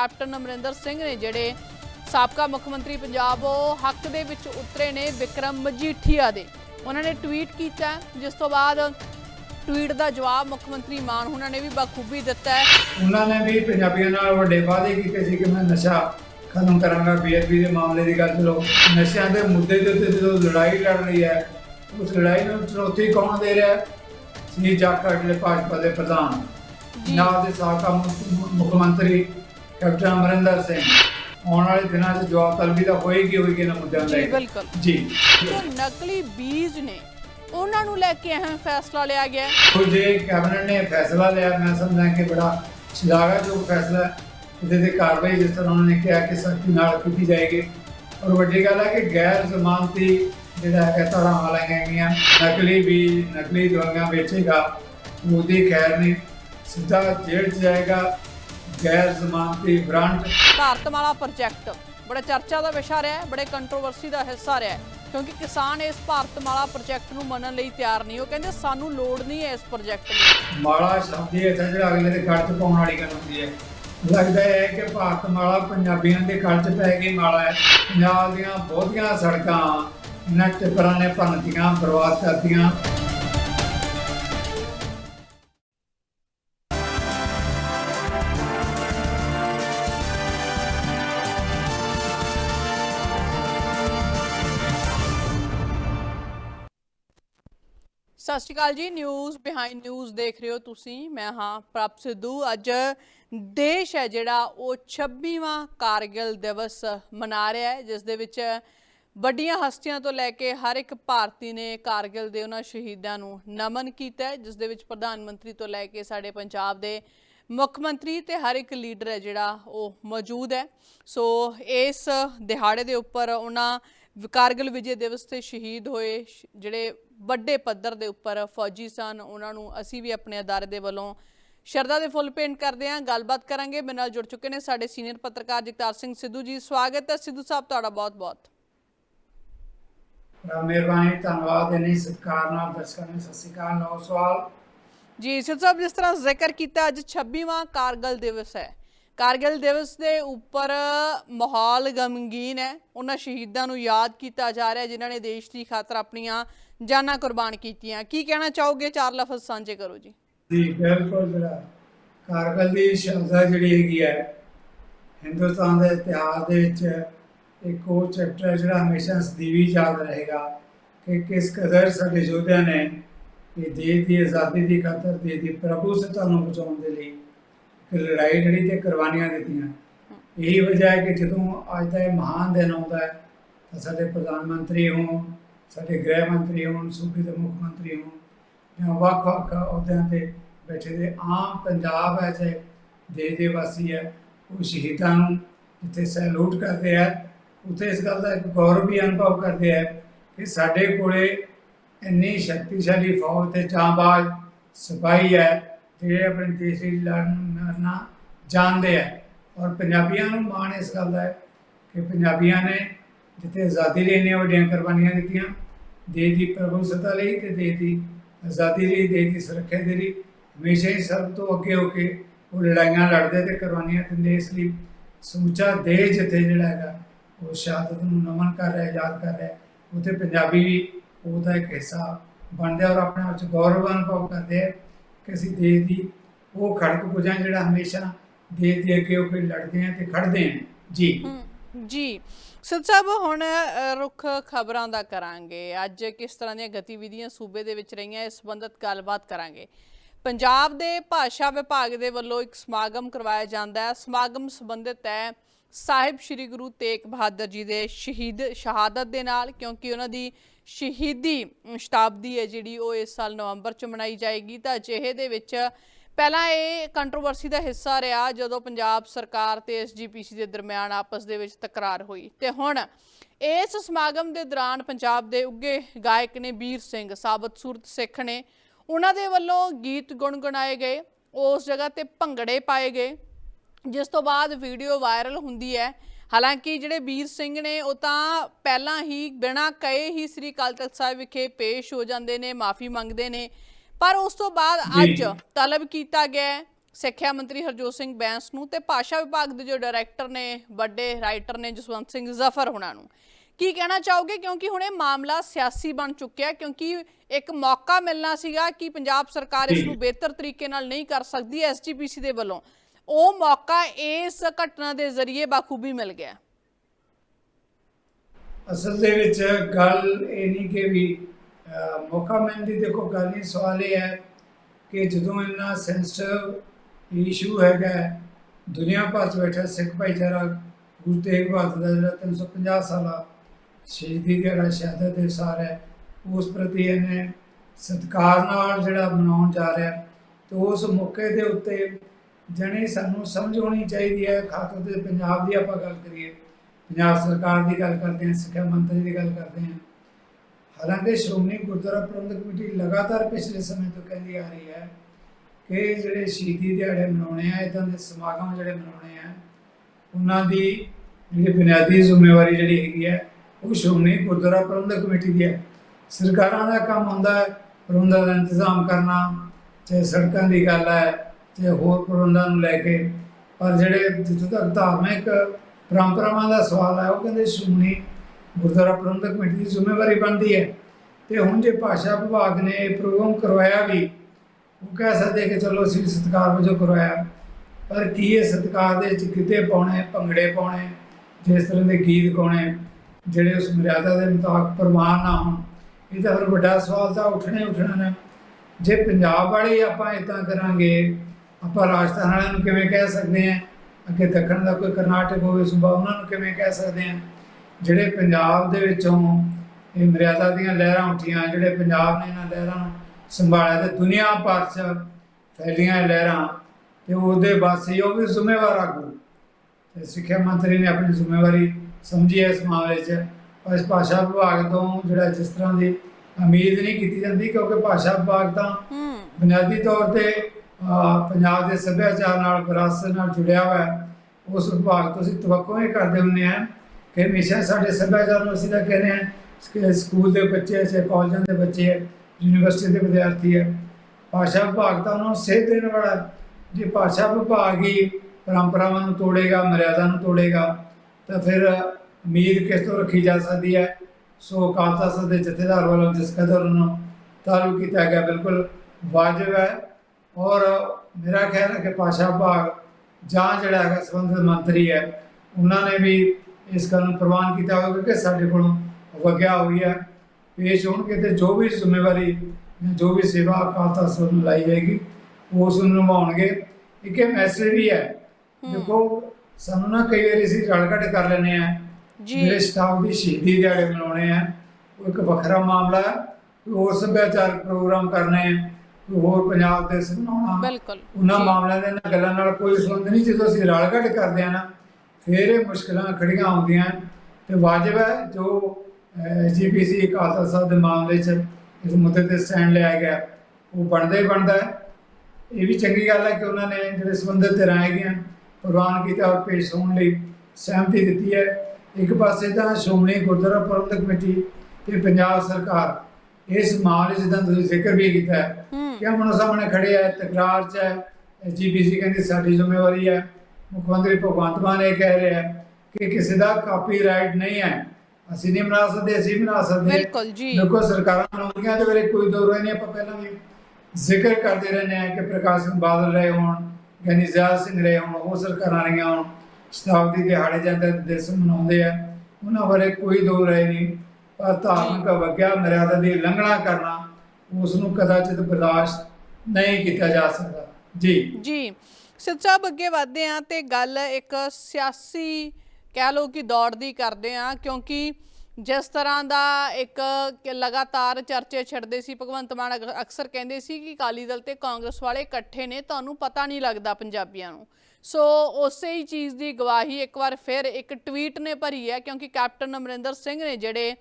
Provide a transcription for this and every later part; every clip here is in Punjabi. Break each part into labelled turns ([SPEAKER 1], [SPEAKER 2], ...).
[SPEAKER 1] ਕੈਪਟਨ ਅਮਰਿੰਦਰ ਸਿੰਘ ਨੇ ਜਿਹੜੇ ਸਾਬਕਾ ਮੁੱਖ ਮੰਤਰੀ ਪੰਜਾਬ ਉਹ ਹੱਕ ਦੇ ਵਿੱਚ ਉਤਰੇ ਨੇ ਵਿਕਰਮ ਮਜੀਠੀਆ ਦੇ। ਉਹਨਾਂ ਨੇ ਟਵੀਟ ਕੀਤਾ ਜਿਸ ਤੋਂ ਬਾਅਦ ਟਵੀਟ ਦਾ ਜਵਾਬ ਮੁੱਖ ਮੰਤਰੀ ਮਾਨ ਉਹਨਾਂ ਨੇ ਵੀ ਬਖੂਬੀ ਦਿੱਤਾ ਹੈ।
[SPEAKER 2] ਉਹਨਾਂ ਨੇ ਵੀ ਪੰਜਾਬੀਆਂ ਨਾਲ ਵੱਡੇ ਵਾਅਦੇ ਕੀਤੇ ਸੀ ਕਿ ਮੈਂ ਨਸ਼ਾ ਖਤਮ ਕਰਾਂਗਾ ਬੀਐਸਪੀ ਦੇ ਮਾਮਲੇ ਦੀ ਗੱਲ ਚਲੋ। ਨਸ਼ਿਆਂ ਦੇ ਮੁੱਦੇ ਦੇ ਉੱਤੇ ਜਦੋਂ ਲੜਾਈ ਲੜ ਰਹੀ ਹੈ ਉਸ ਲੜਾਈ ਨੂੰ ਚੁਣੌਤੀ ਕੌਣ ਦੇ ਰਿਹਾ ਹੈ? ਸੀ ਜਾਖੜ ਜਿਹੜੇ ਭਾਜਪਾ ਦੇ ਪ੍ਰਧਾਨ। ਨਾਲ ਦੇ ਸਾਬਕਾ ਮੁੱਖ ਮੰਤਰੀ ਕੈਪਟਨ ਅਮਰਿੰਦਰ ਸਿੰਘ ਆਉਣ ਵਾਲੇ ਦਿਨਾਂ 'ਚ ਜਵਾਬ ਤਲਬੀ ਤਾਂ ਹੋਏਗੀ ਹੋਏਗੀ ਇਹਨਾਂ ਮੁੱਦਿਆਂ
[SPEAKER 1] ਜੀ
[SPEAKER 2] ਦੇ
[SPEAKER 1] ਬਿਲਕੁਲ।
[SPEAKER 2] ਜੀ।
[SPEAKER 1] ਜੋ ਨਕਲੀ ਬੀਜ ਨੇ ਉਹਨਾਂ ਨੂੰ ਲੈ ਕੇ ਅਹਿਮ ਫੈਸਲਾ ਲਿਆ ਗਿਆ। ਹੈ।
[SPEAKER 2] ਤੋ ਜੇ ਕੈਬਨਿਟ ਨੇ ਫੈਸਲਾ ਲਿਆ ਮੈਂ ਸਮਝਦਾ ਕਿ ਬੜਾ ਸ਼ਲਾਘਾਯੋਗ ਫੈਸਲਾ ਹੈ। ਇਹਦੇ ਤੇ ਕਾਰਵਾਈ ਜਿਸ ਤਰ੍ਹਾਂ ਉਹਨਾਂ ਨੇ ਕਿਹਾ ਕਿ ਸਖਤੀ ਨਾਲ ਕੀਤੀ ਜਾਏਗੀ। ਔਰ ਵੱਡੀ ਗੱਲ ਹੈ ਕਿ ਗੈਰ ਜ਼ਮਾਨਤੀ ਜਿਹੜਾ ਹੈ ਧਾਰਾਵਾਂ ਲਾਈਆਂ ਗਈਆਂ ਨਕਲੀ ਵੀ ਨਕਲੀ ਦਵਾਈਆਂ ਵੇਚੇਗਾ। ਉਹਦੀ ਖੈਰ ਨਹੀਂ ਸਿੱਧਾ ਜੇਲ੍ਹ 'ਚ ਜਾਏਗਾ। ਗੈਰ ਜ਼ਮਾਨਤੀ ਬ੍ਰਾਂਡ
[SPEAKER 1] ਭਾਰਤਮਾਲਾ ਪ੍ਰੋਜੈਕਟ। ਬੜਾ ਚਰਚਾ ਦਾ ਵਿਸ਼ਾ ਰਿਹਾ ਹੈ ਬੜੇ ਕੰਟਰੋਵਰਸੀ ਦਾ ਹਿੱਸਾ ਰਿਹਾ ਹੈ ਕਿਉਂਕਿ ਕਿਸਾਨ ਇਸ ਭਾਰਤਮਾਲਾ ਪ੍ਰੋਜੈਕਟ ਨੂੰ ਮੰਨਣ ਲਈ ਤਿਆਰ ਨਹੀਂ। ਉਹ ਕਹਿੰਦੇ ਸਾਨੂੰ ਲੋੜ ਨਹੀਂ ਹੈ ਇਸ ਪ੍ਰੋਜੈਕਟ ਦੀ।
[SPEAKER 2] ਮਾਲਾ ਸ਼ਬਦ ਹੀ ਜਿਹੜਾ ਅਗਲੇ ਦੇ ਗਲ 'ਚ ਪਾਉਣ ਵਾਲੀ ਗੱਲ ਹੁੰਦੀ ਹੈ। ਲੱਗਦਾ ਹੈ ਕਿ ਭਾਰਤ ਮਾਲਾ ਪੰਜਾਬੀਆਂ ਦੇ ਗਲ 'ਚ ਪੈ ਗਈ ਮਾਲਾ ਹੈ। ਪੰਜਾਬ ਦੀਆਂ ਬਹੁਤੀਆਂ ਸੜਕਾਂ ਇਹਨਾਂ ਟਿੱਪਰਾਂ ਨੇ ਭੰਨਤੀਆਂ ਬਰਬਾਦ ਕਰਤੀਆਂ।
[SPEAKER 1] ਸਤਿ ਸ਼੍ਰੀ ਅਕਾਲ ਜੀ ਨਿਊਜ਼ ਬਿਹਾਈਂਡ ਨਿਊਜ਼ ਦੇਖ ਰਹੇ ਹੋ ਤੁਸੀਂ। ਮੈਂ ਹਾਂ ਪ੍ਰਭ ਸਿੱਧੂ। ਅੱਜ ਦੇਸ਼ ਹੈ ਜਿਹੜਾ, ਉਹ 26ਵਾਂ ਕਾਰਗਿਲ ਦਿਵਸ ਮਨਾ ਰਿਹਾ ਹੈ, ਜਿਸ ਦੇ ਵਿੱਚ ਵੱਡੀਆਂ ਹਸਤੀਆਂ ਤੋਂ ਲੈ ਕੇ ਹਰ ਇੱਕ ਭਾਰਤੀ ਨੇ ਕਾਰਗਿਲ ਦੇ ਉਹਨਾਂ ਸ਼ਹੀਦਾਂ ਨੂੰ ਨਮਨ ਕੀਤਾ ਜਿਸ ਦੇ ਵਿੱਚ ਪ੍ਰਧਾਨ ਮੰਤਰੀ ਤੋਂ ਲੈ ਕੇ ਸਾਡੇ ਪੰਜਾਬ ਦੇ ਮੁੱਖ ਮੰਤਰੀ ਤੇ ਹਰ ਇੱਕ ਲੀਡਰ ਹੈ ਜਿਹੜਾ, ਉਹ ਮੌਜੂਦ ਹੈ। ਸੋ ਇਸ ਦਿਹਾੜੇ ਦੇ ਉੱਪਰ ਉਹਨਾਂ ਕਾਰਗਿਲ ਵਿਜੇ ਦਿਵਸ ਤੇ ਸ਼ਹੀਦ ਹੋਏ ਜਿਹੜੇ ਵੱਡੇ ਪੱਧਰ ਦੇ ਉੱਪਰ ਫੌਜੀ ਸਨ ਉਹਨਾਂ ਨੂੰ ਅਸੀਂ ਵੀ ਆਪਣੇ ਅਦਾਰੇ ਦੇ ਵੱਲੋਂ ਸ਼ਰਧਾ ਦੇ ਫੁੱਲ ਪੇਂਟ ਕਰਦੇ ਹਾਂ। ਗੱਲਬਾਤ ਕਰਾਂਗੇ। ਮੇਰੇ ਨਾਲ ਜੁੜ ਚੁੱਕੇ ਨੇ ਸਾਡੇ ਸੀਨੀਅਰ ਪੱਤਰਕਾਰ ਜਗਤਾਰ ਸਿੰਘ ਸਿੱਧੂ ਜੀ। ਸਵਾਗਤ ਹੈ ਸਿੱਧੂ ਸਾਹਿਬ ਤੁਹਾਡਾ ਬਹੁਤ-ਬਹੁਤ।
[SPEAKER 2] ਮਿਹਰਬਾਨੀ ਧੰਨਵਾਦ ਇੰਨੀ ਸਤਿਕਾਰ ਨਾਲ ਦਰਸ਼ਕਾਂ ਨੂੰ ਸਤਿ ਸ਼੍ਰੀ ਅਕਾਲ। ਨੌ ਸਵਾਲ।
[SPEAKER 1] ਜੀ ਸਿੱਧੂ ਸਾਹਿਬ ਜਿਸ ਤਰ੍ਹਾਂ ਜ਼ਿਕਰ ਕੀਤਾ ਅੱਜ 26ਵਾਂ ਕਾਰਗਿਲ ਦਿਵਸ ਹੈ। ਕਾਰਗਿਲ ਦਿਵਸ ਦੇ ਉੱਪਰ ਮਾਹੌਲ ਗਮਗੀਨ ਹੈ। ਉਹਨਾਂ ਸ਼ਹੀਦਾਂ ਨੂੰ ਯਾਦ ਕੀਤਾ ਜਾ ਰਿਹਾ ਜਿਨ੍ਹਾਂ ਨੇ ਦੇਸ਼ ਦੀ ਖਾਤਰ ਆਪਣੀਆਂ ਜਾਨਾਂ ਕੁਰਬਾਨ ਕੀਤੀਆਂ। ਕੀ ਕਹਿਣਾ ਚਾਹੋਗੇ? ਚਾਰ ਲਫ਼ਜ਼ ਸਾਂਝੇ ਕਰੋ ਜੀ।
[SPEAKER 2] ਜੀ, ਬਿਲਕੁਲ ਜਿਹੜਾ ਕਾਰਗਲ ਦੀ ਸ਼ਹਾਦਤ ਜਿਹੜੀ ਹੈਗੀ ਹੈ, ਹਿੰਦੁਸਤਾਨ ਦੇ ਇਤਿਹਾਸ ਦੇ ਵਿੱਚ ਇੱਕ ਉਹ ਚੈਪਟਰ ਜਿਹੜਾ ਹਮੇਸ਼ਾ ਸਦੀਵੀ ਯਾਦ ਰਹੇਗਾ ਕਿ ਕਿਸ ਕਦਰ ਸਾਡੇ ਯੋਧਿਆਂ ਨੇ ਇਹ ਦੇਸ਼ ਦੀ ਆਜ਼ਾਦੀ ਦੀ ਖਾਤਰ ਦੇਸ਼ ਦੀ ਪ੍ਰਭੂ ਪ੍ਰਭੂਸੱਤਾ ਨੂੰ ਬਚਾਉਣ ਦੇ ਲਈ ਲੜਾਈ ਲੜੀ ਤੇ ਕੁਰਬਾਨੀਆਂ ਦਿੱਤੀਆਂ। ਇਹੀ ਵਜ੍ਹਾ ਹੈ ਕਿ ਜਦੋਂ ਅੱਜ ਦਾ ਇਹ ਮਹਾਨ ਦਿਨ ਆਉਂਦਾ ਹੈ, ਤਾਂ ਸਾਡੇ ਪ੍ਰਧਾਨ ਮੰਤਰੀ ਹੋਣ, ਸਾਡੇ ਗ੍ਰਹਿ ਮੰਤਰੀ ਹੋਣ, ਸੂਬੇ ਦੇ ਮੁੱਖ ਮੰਤਰੀ ਹੋਣ, ਜਾਂ ਵੱਖ-ਵੱਖ ਅਹੁਦਿਆਂ ਤੇ ਬੈਠੇ ਦੇ ਆਮ ਪੰਜਾਬ ਹੈ, ਚਾਹੇ ਦੇਸ਼ ਦੇ ਵਾਸੀ ਹੈ, ਉਹ ਸ਼ਹੀਦਾਂ ਨੂੰ ਜਿੱਥੇ ਸੈਲੂਟ ਕਰਦੇ ਆ, ਉੱਥੇ ਇਸ ਗੱਲ ਦਾ ਇੱਕ ਗੌਰਵ ਵੀ ਅਨੁਭਵ ਕਰਦੇ ਆ ਕਿ ਸਾਡੇ ਕੋਲੇ ਇੰਨੀ ਸ਼ਕਤੀਸ਼ਾਲੀ ਫੌਜ ਤੇ ਜਾਂਬਾਜ਼ ਸਿਪਾਹੀ ਹੈ ਜਿਹੜੇ ਆਪਣੇ ਦੇਸ਼ ਲਈ ਲੜਨਾ ਜਾਣਦੇ ਆ। ਔਰ ਪੰਜਾਬੀਆਂ ਨੂੰ ਮਾਣ ਇਸ ਗੱਲ ਦਾ ਹੈ ਕਿ ਪੰਜਾਬੀਆਂ ਨੇ ਜਿੱਥੇ ਆਜ਼ਾਦੀ ਲਈ ਇੰਨੀਆਂ ਵੱਡੀਆਂ ਕੁਰਬਾਨੀਆਂ ਦਿੱਤੀਆਂ, ਦੇਸ਼ ਦੀ ਪ੍ਰਭੂਸੱਤਾ ਲਈ ਤੇ ਦੇਸ਼ ਦੀ ਆਜ਼ਾਦੀ ਲਈ, ਦੇਸ਼ ਦੀ ਸੁਰੱਖਿਆ ਦੇ ਲਈ, ਹਮੇਸ਼ਾ ਹੀ ਸਭ ਤੋਂ ਅੱਗੇ ਹੋ ਕੇ ਉਹ ਲੜਾਈਆਂ ਲੜਦੇ ਤੇ ਕੁਰਬਾਨੀਆਂ ਦਿੰਦੇ। ਇਸ ਲਈ ਸਮੁੱਚਾ ਦੇਸ਼ ਜਿੱਥੇ ਜਿਹੜਾ ਹੈਗਾ, ਉਹ ਸ਼ਹਾਦਤ ਨੂੰ ਨਮਨ ਕਰ ਰਿਹਾ, ਯਾਦ ਕਰ ਰਿਹਾ ਉੱਥੇ ਪੰਜਾਬੀ ਵੀ ਉਹਦਾ ਇੱਕ ਹਿੱਸਾ ਬਣਦੇ ਔਰ ਆਪਣੇ ਆਪ 'ਚ ਗੌਰਵ ਅਨੁਭਵ ਕਰਦੇ ਆ। ਕਿ ਅਸੀਂ ਦੇਸ਼ ਦੀ ਉਹ ਖੜਕ ਪੁਜਾਂ ਜਿਹੜਾ ਹਮੇਸ਼ਾ ਦੇਸ਼ ਦੇ ਅੱਗੇ ਹੋ ਲੜਦੇ ਆ ਤੇ ਖੜਦੇ ਆ ਜੀ।
[SPEAKER 1] ਜੀ। ਸਿੱਧ ਸਾਹਿਬ, ਹੁਣ ਰੁੱਖ ਖਬਰਾਂ ਦਾ ਕਰਾਂਗੇ। ਅੱਜ ਕਿਸ ਤਰ੍ਹਾਂ ਦੀਆਂ ਗਤੀਵਿਧੀਆਂ ਸੂਬੇ ਦੇ ਵਿੱਚ ਰਹੀਆਂ, ਇਸ ਸੰਬੰਧਤ ਗੱਲਬਾਤ ਕਰਾਂਗੇ। ਪੰਜਾਬ ਦੇ ਭਾਸ਼ਾ ਵਿਭਾਗ ਦੇ ਵੱਲੋਂ ਇੱਕ ਸਮਾਗਮ ਕਰਵਾਇਆ ਜਾਂਦਾ ਹੈ। ਸਮਾਗਮ ਸੰਬੰਧਿਤ ਹੈ ਸਾਹਿਬ ਸ੍ਰੀ ਗੁਰੂ ਤੇਗ ਬਹਾਦਰ ਜੀ ਦੇ ਸ਼ਹੀਦ ਸ਼ਹਾਦਤ ਦੇ ਨਾਲ, ਕਿਉਂਕਿ ਉਹਨਾਂ ਦੀ ਸ਼ਹੀਦੀ ਸ਼ਤਾਬਦੀ ਹੈ ਜਿਹੜੀ ਉਹ ਇਸ ਸਾਲ ਨਵੰਬਰ ਚ ਮਨਾਈ ਜਾਏਗੀ। ਤਾਂ ਅਜਿਹੇ ਦੇ ਵਿੱਚ ਪਹਿਲਾਂ ਇਹ ਕੰਟਰੋਵਰਸੀ ਦਾ ਹਿੱਸਾ ਰਿਹਾ ਜਦੋਂ ਪੰਜਾਬ ਸਰਕਾਰ ਤੇ ਐਸਜੀਪੀਸੀ ਦੇ ਦਰਮਿਆਨ ਆਪਸ ਦੇ ਵਿੱਚ ਤਕਰਾਰ ਹੋਈ। ਤੇ ਹੁਣ ਇਸ ਸਮਾਗਮ ਦੇ ਦੌਰਾਨ ਪੰਜਾਬ ਦੇ ਉੱਗੇ ਗਾਇਕ ਨੇ ਵੀਰ ਸਿੰਘ, ਸਾਬਤ ਸੂਰਤ ਸਿੱਖ ਨੇ ਉਹਨਾਂ ਦੇ ਵੱਲੋਂ ਗੀਤ ਗੁਣਗੁਣਾਏ ਗਏ, ਉਸ ਜਗ੍ਹਾ ਤੇ ਭੰਗੜੇ ਪਾਏ ਗਏ, ਜਿਸ ਤੋਂ ਬਾਅਦ ਵੀਡੀਓ ਵਾਇਰਲ ਹੁੰਦੀ ਹੈ। ਹਾਲਾਂਕਿ ਜਿਹੜੇ ਵੀਰ ਸਿੰਘ ਨੇ ਉਹ ਤਾਂ ਪਹਿਲਾਂ ਹੀ ਬਿਨਾਂ ਕਹੇ ਹੀ ਸ੍ਰੀ ਅਕਾਲ ਤਖਤ ਸਾਹਿਬ ਵਿਖੇ ਪੇਸ਼ ਹੋ ਜਾਂਦੇ ਨੇ ਮਾਫੀ ਮੰਗਦੇ ਨੇ। ਪਰ ਉਸ ਤੋਂ ਬਾਅਦ। ਅੱਜ ਤਲਬ ਕੀਤਾ ਗਿਆ ਸਿੱਖਿਆ ਮੰਤਰੀ ਹਰਜੋਤ ਸਿੰਘ ਬੈਂਸ ਨੂੰ ਤੇ ਭਾਸ਼ਾ ਵਿਭਾਗ ਦੇ ਜੋ ਡਾਇਰੈਕਟਰ ਨੇ ਵੱਡੇ ਰਾਈਟਰ ਨੇ ਜਸਵੰਤ ਸਿੰਘ ਜ਼ਫਰ ਹੁਣਾਂ ਨੂੰ। ਕੀ ਕਹਿਣਾ ਚਾਹੋਗੇ? ਕਿਉਂਕਿ ਹੁਣ ਇਹ ਮਾਮਲਾ ਸਿਆਸੀ ਬਣ ਚੁੱਕਿਆ ਕਿਉਂਕਿ ਇੱਕ ਮੌਕਾ ਮਿਲਣਾ ਸੀਗਾ ਕਿ ਪੰਜਾਬ ਸਰਕਾਰ ਇਸ ਨੂੰ ਬਿਹਤਰ ਤਰੀਕੇ ਨਾਲ ਨਹੀਂ ਕਰ ਸਕਦੀ ਐਸਜੀਪੀਸੀ ਦੇ ਵੱਲੋਂ। ਉਹ ਮੌਕਾ ਇਸ ਘਟਨਾ ਦੇ ਜ਼ਰੀਏ ਬਾਖੂਬੀ ਮਿਲ ਗਿਆ।
[SPEAKER 2] ਅਸਲ ਦੇ ਵਿੱਚ ਗੱਲ ਇਹ ਨਹੀਂ ਕਿ ਵੀ ਮੌਕਾ ਮਿਲਣ ਦੇਖੋ ਗੱਲ ਨਹੀਂ ਸਵਾਲ ਇਹ ਹੈ ਕਿ ਜਦੋਂ ਇੰਨਾ ਸੈਂਸਿਟਿਵ ਇਸ਼ੂ ਹੈਗਾ ਦੁਨੀਆ ਭਰ 'ਚ ਬੈਠਾ ਸਿੱਖ ਭਾਈਚਾਰਾ ਗੁਰੂ ਤੇਗ ਬਹਾਦਰ ਦਾ ਜਿਹੜਾ 350 ਸਾਲਾ ਸ਼ਹੀਦੀ ਦਿਹਾੜਾ ਸ਼ਹਾਦਤ ਦਿਵਸ ਆ ਹੈ, ਉਸ ਪ੍ਰਤੀ ਇਹਨੇ ਸਤਿਕਾਰ ਨਾਲ ਜਿਹੜਾ ਮਨਾਉਣ ਜਾ ਰਿਹਾ ਤੇ ਉਸ ਮੌਕੇ ਦੇ ਉੱਤੇ ਜਣੇ ਸਾਨੂੰ ਸਮਝ ਹੋਣੀ ਚਾਹੀਦੀ ਹੈ ਖਾਸ ਤੌਰ ਤੇ ਪੰਜਾਬ ਦੀ ਆਪਾਂ ਗੱਲ ਕਰੀਏ। ਪੰਜਾਬ ਸਰਕਾਰ ਦੀ ਗੱਲ ਕਰਦੇ ਹਾਂ, ਸਿੱਖਿਆ ਮੰਤਰੀ ਦੀ ਗੱਲ ਕਰਦੇ ਹਾਂ। ਹਾਲਾਂਕਿ ਸ਼੍ਰੋਮਣੀ ਗੁਰਦੁਆਰਾ ਪ੍ਰਬੰਧਕ ਕਮੇਟੀ ਲਗਾਤਾਰ ਪਿਛਲੇ ਸਮੇਂ ਤੋਂ ਕਹਿੰਦੀ ਆ ਰਹੀ ਹੈ ਕਿ ਜਿਹੜੇ ਸ਼ਹੀਦੀ ਦਿਹਾੜੇ ਮਨਾਉਣੇ ਆ, ਇਦਾਂ ਦੇ ਸਮਾਗਮ ਜਿਹੜੇ ਮਨਾਉਣੇ ਆ, ਉਹਨਾਂ ਦੀ ਜਿਹੜੀ ਬੁਨਿਆਦੀ ਜ਼ਿੰਮੇਵਾਰੀ ਜਿਹੜੀ ਹੈਗੀ ਹੈ, ਉਹ ਸ਼੍ਰੋਮਣੀ ਗੁਰਦੁਆਰਾ ਪ੍ਰਬੰਧਕ ਕਮੇਟੀ ਦੀ ਹੈ। ਸਰਕਾਰਾਂ ਦਾ ਕੰਮ ਹੁੰਦਾ ਹੈ ਪ੍ਰਬੰਧਾਂ ਦਾ ਇੰਤਜ਼ਾਮ ਕਰਨਾ, ਚਾਹੇ ਸੜਕਾਂ ਦੀ ਗੱਲ ਹੈ ਚਾਹੇ ਹੋਰ ਪ੍ਰਬੰਧਾਂ ਨੂੰ ਲੈ ਕੇ, ਪਰ ਜਿਹੜੇ ਜਿੱਥੋਂ ਤੱਕ ਧਾਰਮਿਕ ਪਰੰਪਰਾਵਾਂ ਦਾ ਸਵਾਲ ਹੈ ਉਹ ਕਹਿੰਦੇ ਸ਼੍ਰੋਮਣੀ ਗੁਰਦੁਆਰਾ ਪ੍ਰਬੰਧਕ ਕਮੇਟੀ ਦੀ ਜ਼ਿੰਮੇਵਾਰੀ ਬਣਦੀ ਹੈ। ਤੇ ਹੁਣ ਜੇ ਭਾਸ਼ਾ ਵਿਭਾਗ ਨੇ ਇਹ ਪ੍ਰੋਗਰਾਮ ਕਰਵਾਇਆ ਵੀ, ਉਹ ਕਹਿ ਸਕਦੇ ਕਿ ਚਲੋ ਅਸੀਂ ਸਤਿਕਾਰ ਵਜੋਂ ਕਰਵਾਇਆ, ਪਰ ਕੀ ਇਹ ਸਤਿਕਾਰ ਦੇ ਵਿੱਚ ਕਿਤੇ ਪਾਉਣੇ, ਭੰਗੜੇ ਪਾਉਣੇ, ਜਿਸ ਤਰ੍ਹਾਂ ਦੇ ਗੀਤ ਗਾਉਣੇ, ਜਿਹੜੇ ਉਸ ਮਰਿਆਦਾ ਦੇ ਮੁਤਾਬਕ ਪ੍ਰਮਾਣ ਨਾ ਹੋਣ, ਇਹ ਤਾਂ ਫਿਰ ਵੱਡਾ ਸਵਾਲ ਤਾਂ ਉੱਠਣਾ ਹੀ ਉੱਠਣਾ ਨੇ। ਜੇ ਪੰਜਾਬ ਵਾਲੇ ਆਪਾਂ ਇਦਾਂ ਕਰਾਂਗੇ ਆਪਾਂ ਰਾਜਸਥਾਨ ਵਾਲਿਆਂ ਨੂੰ ਕਿਵੇਂ ਕਹਿ ਸਕਦੇ ਹਾਂ? ਅੱਗੇ ਦੱਖਣ ਦਾ ਕੋਈ ਕਰਨਾਟਕ ਹੋਵੇ ਸੂਬਾ ਉਹਨਾਂ ਨੂੰ ਕਿਵੇਂ ਕਹਿ ਸਕਦੇ ਹਾਂ? ਜਿਹੜੇ ਪੰਜਾਬ ਦੇ ਵਿੱਚੋਂ ਇਹ ਮਰਿਆਦਾ ਦੀਆਂ ਲਹਿਰਾਂ ਉੱਠੀਆਂ ਜਿਹੜੇ ਪੰਜਾਬ ਨੇ ਇਹਨਾਂ ਲਹਿਰਾਂ ਨੂੰ ਸੰਭਾਲਿਆ ਤੇ ਦੁਨੀਆ ਭਰ 'ਚ ਫੈਲੀਆਂ ਲਹਿਰਾਂ ਤੇ ਉਹਦੇ ਵਾਸੀ ਉਹ ਵੀ ਜ਼ਿੰਮੇਵਾਰ ਆਗੂ ਤੇ ਸਿੱਖਿਆ ਮੰਤਰੀ ਨੇ ਆਪਣੀ ਜ਼ਿੰਮੇਵਾਰੀ ਸਮਝੀ ਇਸ ਮਾਮਲੇ 'ਚ। ਇਸ ਭਾਸ਼ਾ ਵਿਭਾਗ ਤੋਂ ਜਿਹੜਾ ਜਿਸ ਤਰ੍ਹਾਂ ਦੀ ਉਮੀਦ ਨਹੀਂ ਕੀਤੀ ਜਾਂਦੀ ਕਿਉਂਕਿ ਭਾਸ਼ਾ ਵਿਭਾਗ ਤਾਂ ਬੁਨਿਆਦੀ ਤੌਰ ਤੇ ਪੰਜਾਬ ਦੇ ਸੱਭਿਆਚਾਰ ਨਾਲ, ਵਿਰਾਸਤ ਨਾਲ ਜੁੜਿਆ ਹੋਇਆ ਹੈ। ਉਸ ਵਿਭਾਗ ਤੋਂ ਅਸੀਂ ਤਵੱਕੋ ਇਹ ਕਰਦੇ ਹੁੰਦੇ ਹਾਂ ਕਿ ਹਮੇਸ਼ਾ ਸਾਡੇ ਸੱਭਿਆਚਾਰ ਨੂੰ ਅਸੀਂ ਤਾਂ ਕਹਿੰਦੇ ਹਾਂ ਕਿ ਸਕੂਲ ਦੇ ਬੱਚੇ ਚਾਹੇ ਕਾਲਜਾਂ ਦੇ ਬੱਚੇ ਹੈ, ਯੂਨੀਵਰਸਿਟੀ ਦੇ ਵਿਦਿਆਰਥੀ ਹੈ। ਭਾਸ਼ਾ ਵਿਭਾਗ ਤਾਂ ਉਹਨਾਂ ਨੂੰ ਸੇਧ ਦੇਣ ਵਾਲਾ ਜੇ ਭਾਸ਼ਾ ਵਿਭਾਗ ਹੀ ਪਰੰਪਰਾਵਾਂ ਨੂੰ ਤੋੜੇਗਾ, ਮਰਿਆਦਾ ਨੂੰ ਤੋੜੇਗਾ, ਤਾਂ ਫਿਰ ਉਮੀਦ ਕਿਸ ਤੋਂ ਰੱਖੀ ਜਾ ਸਕਦੀ ਹੈ? ਸੋ ਅਕਾਲ ਤਖਤ ਦੇ ਜਥੇਦਾਰ ਵੱਲੋਂ ਜਿਸ ਕਦਰ ਨੂੰ ਤਾਲੂ ਕੀਤਾ ਗਿਆ, ਬਿਲਕੁਲ ਵਾਜਬ ਹੈ। ਔਰ ਮੇਰਾ ਖਿਆਲ ਹੈ ਕਿ ਭਾਸ਼ਾ ਵਿਭਾਗ ਜਾਂ ਜਿਹੜਾ ਹੈਗਾ ਸੰਬੰਧਿਤ ਮੰਤਰੀ ਹੈ ਉਹਨਾਂ ਨੇ ਵੀ ਇਸ ਗੱਲ ਨੂੰ ਪ੍ਰਵਾਨ ਕੀਤਾ ਹੋਵੇਗਾ ਕਿ ਸਾਡੇ ਕੋਲੋਂ ਵਗਿਆ ਹੋਈ ਹੈ ਪੇਸ਼ ਹੋਣਗੇ ਤੇ ਜੋ ਵੀ ਜ਼ਿੰਮੇਵਾਰੀ ਜਾਂ ਜੋ ਵੀ ਸੇਵਾ ਅਕਾਲ ਤਖਤ ਨੂੰ ਲਾਈ ਜਾਏਗੀ ਉਸ ਨੂੰ ਨਿਭਾਉਣਗੇ। ਇੱਕ ਇਹ ਮੈਸੇਜ ਵੀ ਹੈ ਦੇਖੋ ਸਾਨੂੰ ਨਾ ਕਈ ਵਾਰੀ ਅਸੀਂ ਰਲਗੱਡ ਕਰ ਲੈਂਦੇ ਆ
[SPEAKER 1] ਜੀ।
[SPEAKER 2] ਮੇਰੇ ਸਟਾਫ ਦੀ ਸ਼ਹੀਦੀ ਦਿਹਾੜੇ ਮਨਾਉਣੇ ਆ ਉਹ ਇੱਕ ਵੱਖਰਾ ਮਾਮਲਾ ਹੈ ਹੋਰ ਸੱਭਿਆਚਾਰਕ ਪ੍ਰੋਗਰਾਮ ਕਰਨੇ ਆ। ਹੋਰ ਪੰਜਾਬ ਦੇ ਸੁਣਾਉਣਾ
[SPEAKER 1] ਬਿਲਕੁਲ।
[SPEAKER 2] ਉਹਨਾਂ। ਮਾਮਲਿਆਂ ਦੇ ਨਾਲ ਗੱਲਾਂ ਨਾਲ ਕੋਈ ਸੰਬੰਧ ਨਹੀਂ ਜਦੋਂ ਅਸੀਂ ਰਲਗੱਡ ਕਰਦੇ ਆ ਨਾ ਫਿਰ ਇਹ ਮੁਸ਼ਕਲਾਂ ਖੜੀਆਂ ਆਉਂਦੀਆਂ। ਤੇ ਵਾਜਬ ਹੈ ਜੋ ਜੀਪੀਸੀ ਅਕਾਲ ਤਖਤ ਸਾਹਿਬ ਦੇ ਮਾਮਲੇ 'ਚ ਇਸ ਮੁੱਦੇ ਤੇ ਸਟੈਂਡ ਲਿਆ ਗਿਆ ਉਹ ਬਣਦਾ ਹੀ ਬਣਦਾ ਇਹ ਵੀ ਚੰਗੀ ਗੱਲ ਹੈ ਕਿ ਉਹਨਾਂ ਨੇ ਜਿਹੜੇ ਸੰਬੰਧਿਤ ਧਿਰਾਂ ਹੈਗੀਆਂ ਪ੍ਰਵਾਨ ਕੀਤਾ ਔਰ ਪੇਸ਼ ਹੋਣ ਲਈ ਸਹਿਮਤੀ ਦਿੱਤੀ ਹੈ। ਇੱਕ ਪਾਸੇ ਤਾਂ ਸ਼੍ਰੋਮਣੀ ਗੁਰਦੁਆਰਾ ਪ੍ਰਬੰਧਕ ਕਮੇਟੀ ਤੇ ਪੰਜਾਬ ਸਰਕਾਰ ਇਸ ਮਾਮਲੇ ਜਿੱਦਾਂ ਤੁਸੀਂ ਜ਼ਿਕਰ ਵੀ ਕੀਤਾ ਕਿ ਮਨੋ ਸਾਹਮਣੇ ਖੜੇ ਆ ਤਕਰਾਰ 'ਚ ਹੈ ਜੀਪੀਸੀ ਕਹਿੰਦੀ ਸਾਡੀ ਜ਼ਿੰਮੇਵਾਰੀ ਹੈ। ਮੁੱਖ ਮੰਤਰੀ ਭਗਵੰਤ ਮਾਨ ਇਹ ਕਹਿ ਰਿਹਾ ਹੈ ਕਿ ਕਿਸੇ ਦਾ ਕਾਪੀਰਾਈਟ ਨਹੀਂ ਹੈ। ਅਸੀਂ ਨਹੀਂ ਬਣਾ ਸਕਦੇ ਅਸੀਂ ਬਣਾ ਸਕਦੇ।
[SPEAKER 1] ਬਿਲਕੁਲ ਜੀ।
[SPEAKER 2] ਦੇਖੋ ਸਰਕਾਰਾਂ ਬਣਾਉਂਦੀਆਂ ਤੇ ਵੇਲੇ ਕੋਈ ਦੋ ਰੋਏ ਨਹੀਂ ਆਪਾਂ ਪਹਿਲਾਂ ਵੀ ਜ਼ਿਕਰ ਕਰਦੇ ਰਹਿੰਦੇ ਆ ਕਿ ਪ੍ਰਕਾਸ਼ ਸਿੰਘ ਬਾਦਲ ਰਹੇ ਹੋਣ ਗਿਆਨੀ ਜ਼ਿਆਦ ਸਿੰਘ ਰਹੇ ਹੋਣ ਉਹ ਸਰਕਾਰਾਂ ਰਹੀਆਂ ਹੋਣ ਸ਼ਤਾਬਦੀ ਦਿਹਾੜੇ ਜਾਂਦੇ ਦਿਵਸ ਮਨਾਉਂਦੇ ਆ। ਉਹਨਾਂ ਬਾਰੇ ਕੋਈ ਦੋ ਰਾਏ ਨਹੀਂ। ਧਾਰਮਿਕ ਅਵਗਿਆ ਮਰਿਆਦਾ ਦੀ ਉਲੰਘਣਾ ਕਰਨਾ ਉਸ ਨੂੰ ਕਦਾਚਿਤ ਬਰਦਾਸ਼ਤ ਨਹੀਂ ਕੀਤਾ ਜਾ ਸਕਦਾ। ਜੀ।
[SPEAKER 1] ਜੀ। ਸਿੱਧ ਅੱਗੇ ਵਧਦੇ ਆ ਤੇ ਗੱਲ ਇੱਕ ਸਿਆਸੀ ਕਹਿ ਲਓ ਕਿ ਦੌੜ ਦੀ ਕਰਦੇ ਆ ਕਿਉਂਕਿ ਜਿਸ ਤਰ੍ਹਾਂ ਦਾ ਇੱਕ ਲਗਾਤਾਰ ਚਰਚੇ ਛੱਡਦੇ ਸੀ, ਭਗਵੰਤ ਮਾਨ ਅਕਸਰ ਕਹਿੰਦੇ ਸੀ ਕਿ ਅਕਾਲੀ ਦਲ ਤੇ ਕਾਂਗਰਸ ਵਾਲੇ ਇਕੱਠੇ ਨੇ, ਤੁਹਾਨੂੰ ਪਤਾ ਨਹੀਂ ਲੱਗਦਾ ਪੰਜਾਬੀਆਂ ਨੂੰ। ਸੋ ਉਸੇ ਹੀ ਚੀਜ਼ ਦੀ ਗਵਾਹੀ ਇੱਕ ਵਾਰ ਫਿਰ ਇੱਕ ਟਵੀਟ ਨੇ ਭਰੀ ਹੈ ਕਿਉਂਕਿ ਕੈਪਟਨ ਅਮਰਿੰਦਰ ਸਿੰਘ ਨੇ ਜਿਹੜੇ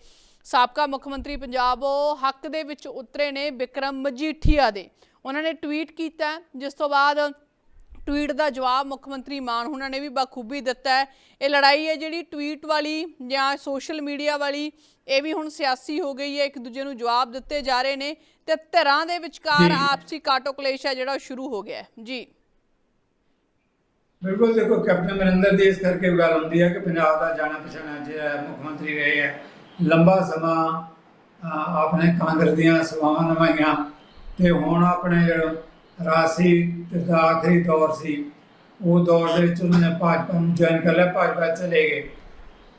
[SPEAKER 1] ਸਾਬਕਾ ਮੁੱਖ ਮੰਤਰੀ ਪੰਜਾਬ ਉਹ ਹੱਕ ਦੇ ਵਿੱਚ ਉਤਰੇ ਨੇ ਵਿਕਰਮ ਮਜੀਠੀਆ ਦੇ। ਉਹਨਾਂ ਨੇ ਟਵੀਟ ਕੀਤਾ ਜਿਸ ਤੋਂ ਬਾਅਦ ਟਵੀਟ ਦਾ ਜਵਾਬ ਮੁੱਖ ਮੰਤਰੀ ਮਾਨ ਹੁਣਾਂ ਨੇ ਵੀ ਬਖੂਬੀ ਦਿੱਤਾ ਹੈ। ਇਹ ਲੜਾਈ ਹੈ ਜਿਹੜੀ ਟਵੀਟ ਵਾਲੀ ਜਾਂ ਸੋਸ਼ਲ ਮੀਡੀਆ ਵਾਲੀ ਇਹ ਵੀ ਹੁਣ ਸਿਆਸੀ ਹੋ ਗਈ ਹੈ ਇੱਕ ਦੂਜੇ ਨੂੰ ਜਵਾਬ ਦਿੱਤੇ ਜਾ ਰਹੇ ਨੇ ਤੇ ਧਿਰਾਂ ਦੇ ਵਿਚਕਾਰ। ਆਪਸੀ ਕਾਟੋ ਕਲੇਸ਼ ਹੈ ਜਿਹੜਾ ਉਹ ਸ਼ੁਰੂ ਹੋ ਗਿਆ ਜੀ।
[SPEAKER 2] ਬਿਲਕੁਲ ਦੇਖੋ ਕੈਪਟਨ ਅਮਰਿੰਦਰ ਦੀ ਇਸ ਕਰਕੇ ਗੱਲ ਹੁੰਦੀ ਹੈ ਕਿ ਪੰਜਾਬ ਦਾ ਜਾਣਾ ਪਛਾਣਾ ਜਿਹੜਾ ਮੁੱਖ ਮੰਤਰੀ ਰਹੇ ਹੈ। ਲੰਬਾ ਸਮਾਂ ਆਪਣੇ ਕਾਂਗਰਸ ਦੀਆਂ ਸਭਾਵਾਂ ਨਿਭਾਈਆਂ ਤੇ ਹੁਣ ਆਪਣੇ ਜਿਹੜਾ ਰਾਸੀ ਤੇ ਦਾ ਆਖਰੀ ਦੌਰ ਸੀ, ਉਹ ਦੌਰ ਦੇ ਵਿੱਚ ਉਹਨਾਂ ਨੇ ਭਾਜਪਾ ਨੂੰ ਜੁਆਇਨ ਕਰ ਲਿਆ, ਭਾਜਪਾ ਚਲੇ ਗਏ।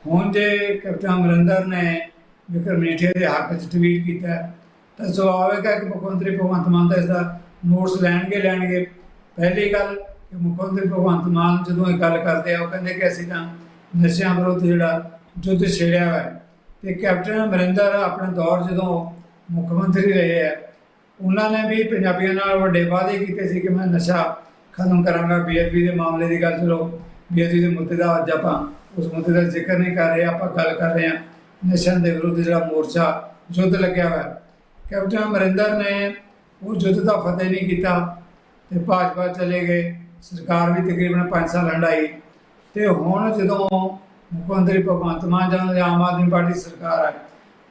[SPEAKER 2] ਹੁਣ ਜੇ ਕੈਪਟਨ ਅਮਰਿੰਦਰ ਨੇ ਵਿਕਰਮ ਮਜੀਠੀਆ ਦੇ ਹੱਕ 'ਚ ਟਵੀਟ ਕੀਤਾ, ਤਾਂ ਸੁਭਾਵਿਕ ਹੈ ਕਿ ਮੁੱਖ ਮੰਤਰੀ ਭਗਵੰਤ ਮਾਨ ਤਾਂ ਇਸ ਦਾ ਨੋਟਸ ਲੈਣਗੇ ਲੈਣਗੇ। ਪਹਿਲੀ ਗੱਲ ਕਿ ਮੁੱਖ ਮੰਤਰੀ ਭਗਵੰਤ ਮਾਨ ਜਦੋਂ ਇਹ ਗੱਲ ਕਰਦੇ ਆ, ਉਹ ਕਹਿੰਦੇ ਕਿ ਅਸੀਂ ਤਾਂ ਨਸ਼ਿਆਂ ਵਿਰੁੱਧ ਜਿਹੜਾ ਯੁੱਧ ਛੇੜਿਆ ਹੋਇਆ ਤੇ ਕੈਪਟਨ ਅਮਰਿੰਦਰ ਆਪਣੇ ਦੌਰ ਜਦੋਂ ਮੁੱਖ ਮੰਤਰੀ ਰਹੇ ਹੈ ਉਹਨਾਂ ਨੇ ਵੀ ਪੰਜਾਬੀਆਂ ਨਾਲ ਵੱਡੇ ਵਾਅਦੇ ਕੀਤੇ ਸੀ ਕਿ ਮੈਂ ਨਸ਼ਾ ਖਤਮ ਕਰਾਂਗਾ, ਬੀਐਸਪੀ ਦੇ ਮਾਮਲੇ ਦੀ ਗੱਲ ਚਲੋ ਬੀਐਸਪੀ ਦੇ ਮੁੱਦੇ ਦਾ ਅੱਜ ਆਪਾਂ ਉਸ ਮੁੱਦੇ ਦਾ ਜ਼ਿਕਰ ਨਹੀਂ ਕਰ ਰਹੇ, ਆਪਾਂ ਗੱਲ ਕਰ ਰਹੇ ਹਾਂ ਨਸ਼ਿਆਂ ਦੇ ਵਿਰੁੱਧ ਜਿਹੜਾ ਮੋਰਚਾ ਯੁੱਧ ਲੱਗਿਆ ਹੋਇਆ। ਕੈਪਟਨ ਅਮਰਿੰਦਰ ਨੇ ਉਹ ਯੁੱਧ ਦਾ ਫਤਿਹ ਨਹੀਂ ਕੀਤਾ ਤੇ ਭਾਜਪਾ ਚਲੇ ਗਏ, ਸਰਕਾਰ ਵੀ ਤਕਰੀਬਨ 5 ਸਾਲ ਹੰਡਾਈ ਤੇ ਹੁਣ ਜਦੋਂ ਮੁੱਖ ਮੰਤਰੀ ਭਗਵੰਤ ਮਾਨ ਜਦੋਂ ਆਮ ਆਦਮੀ ਪਾਰਟੀ ਸਰਕਾਰ ਹੈ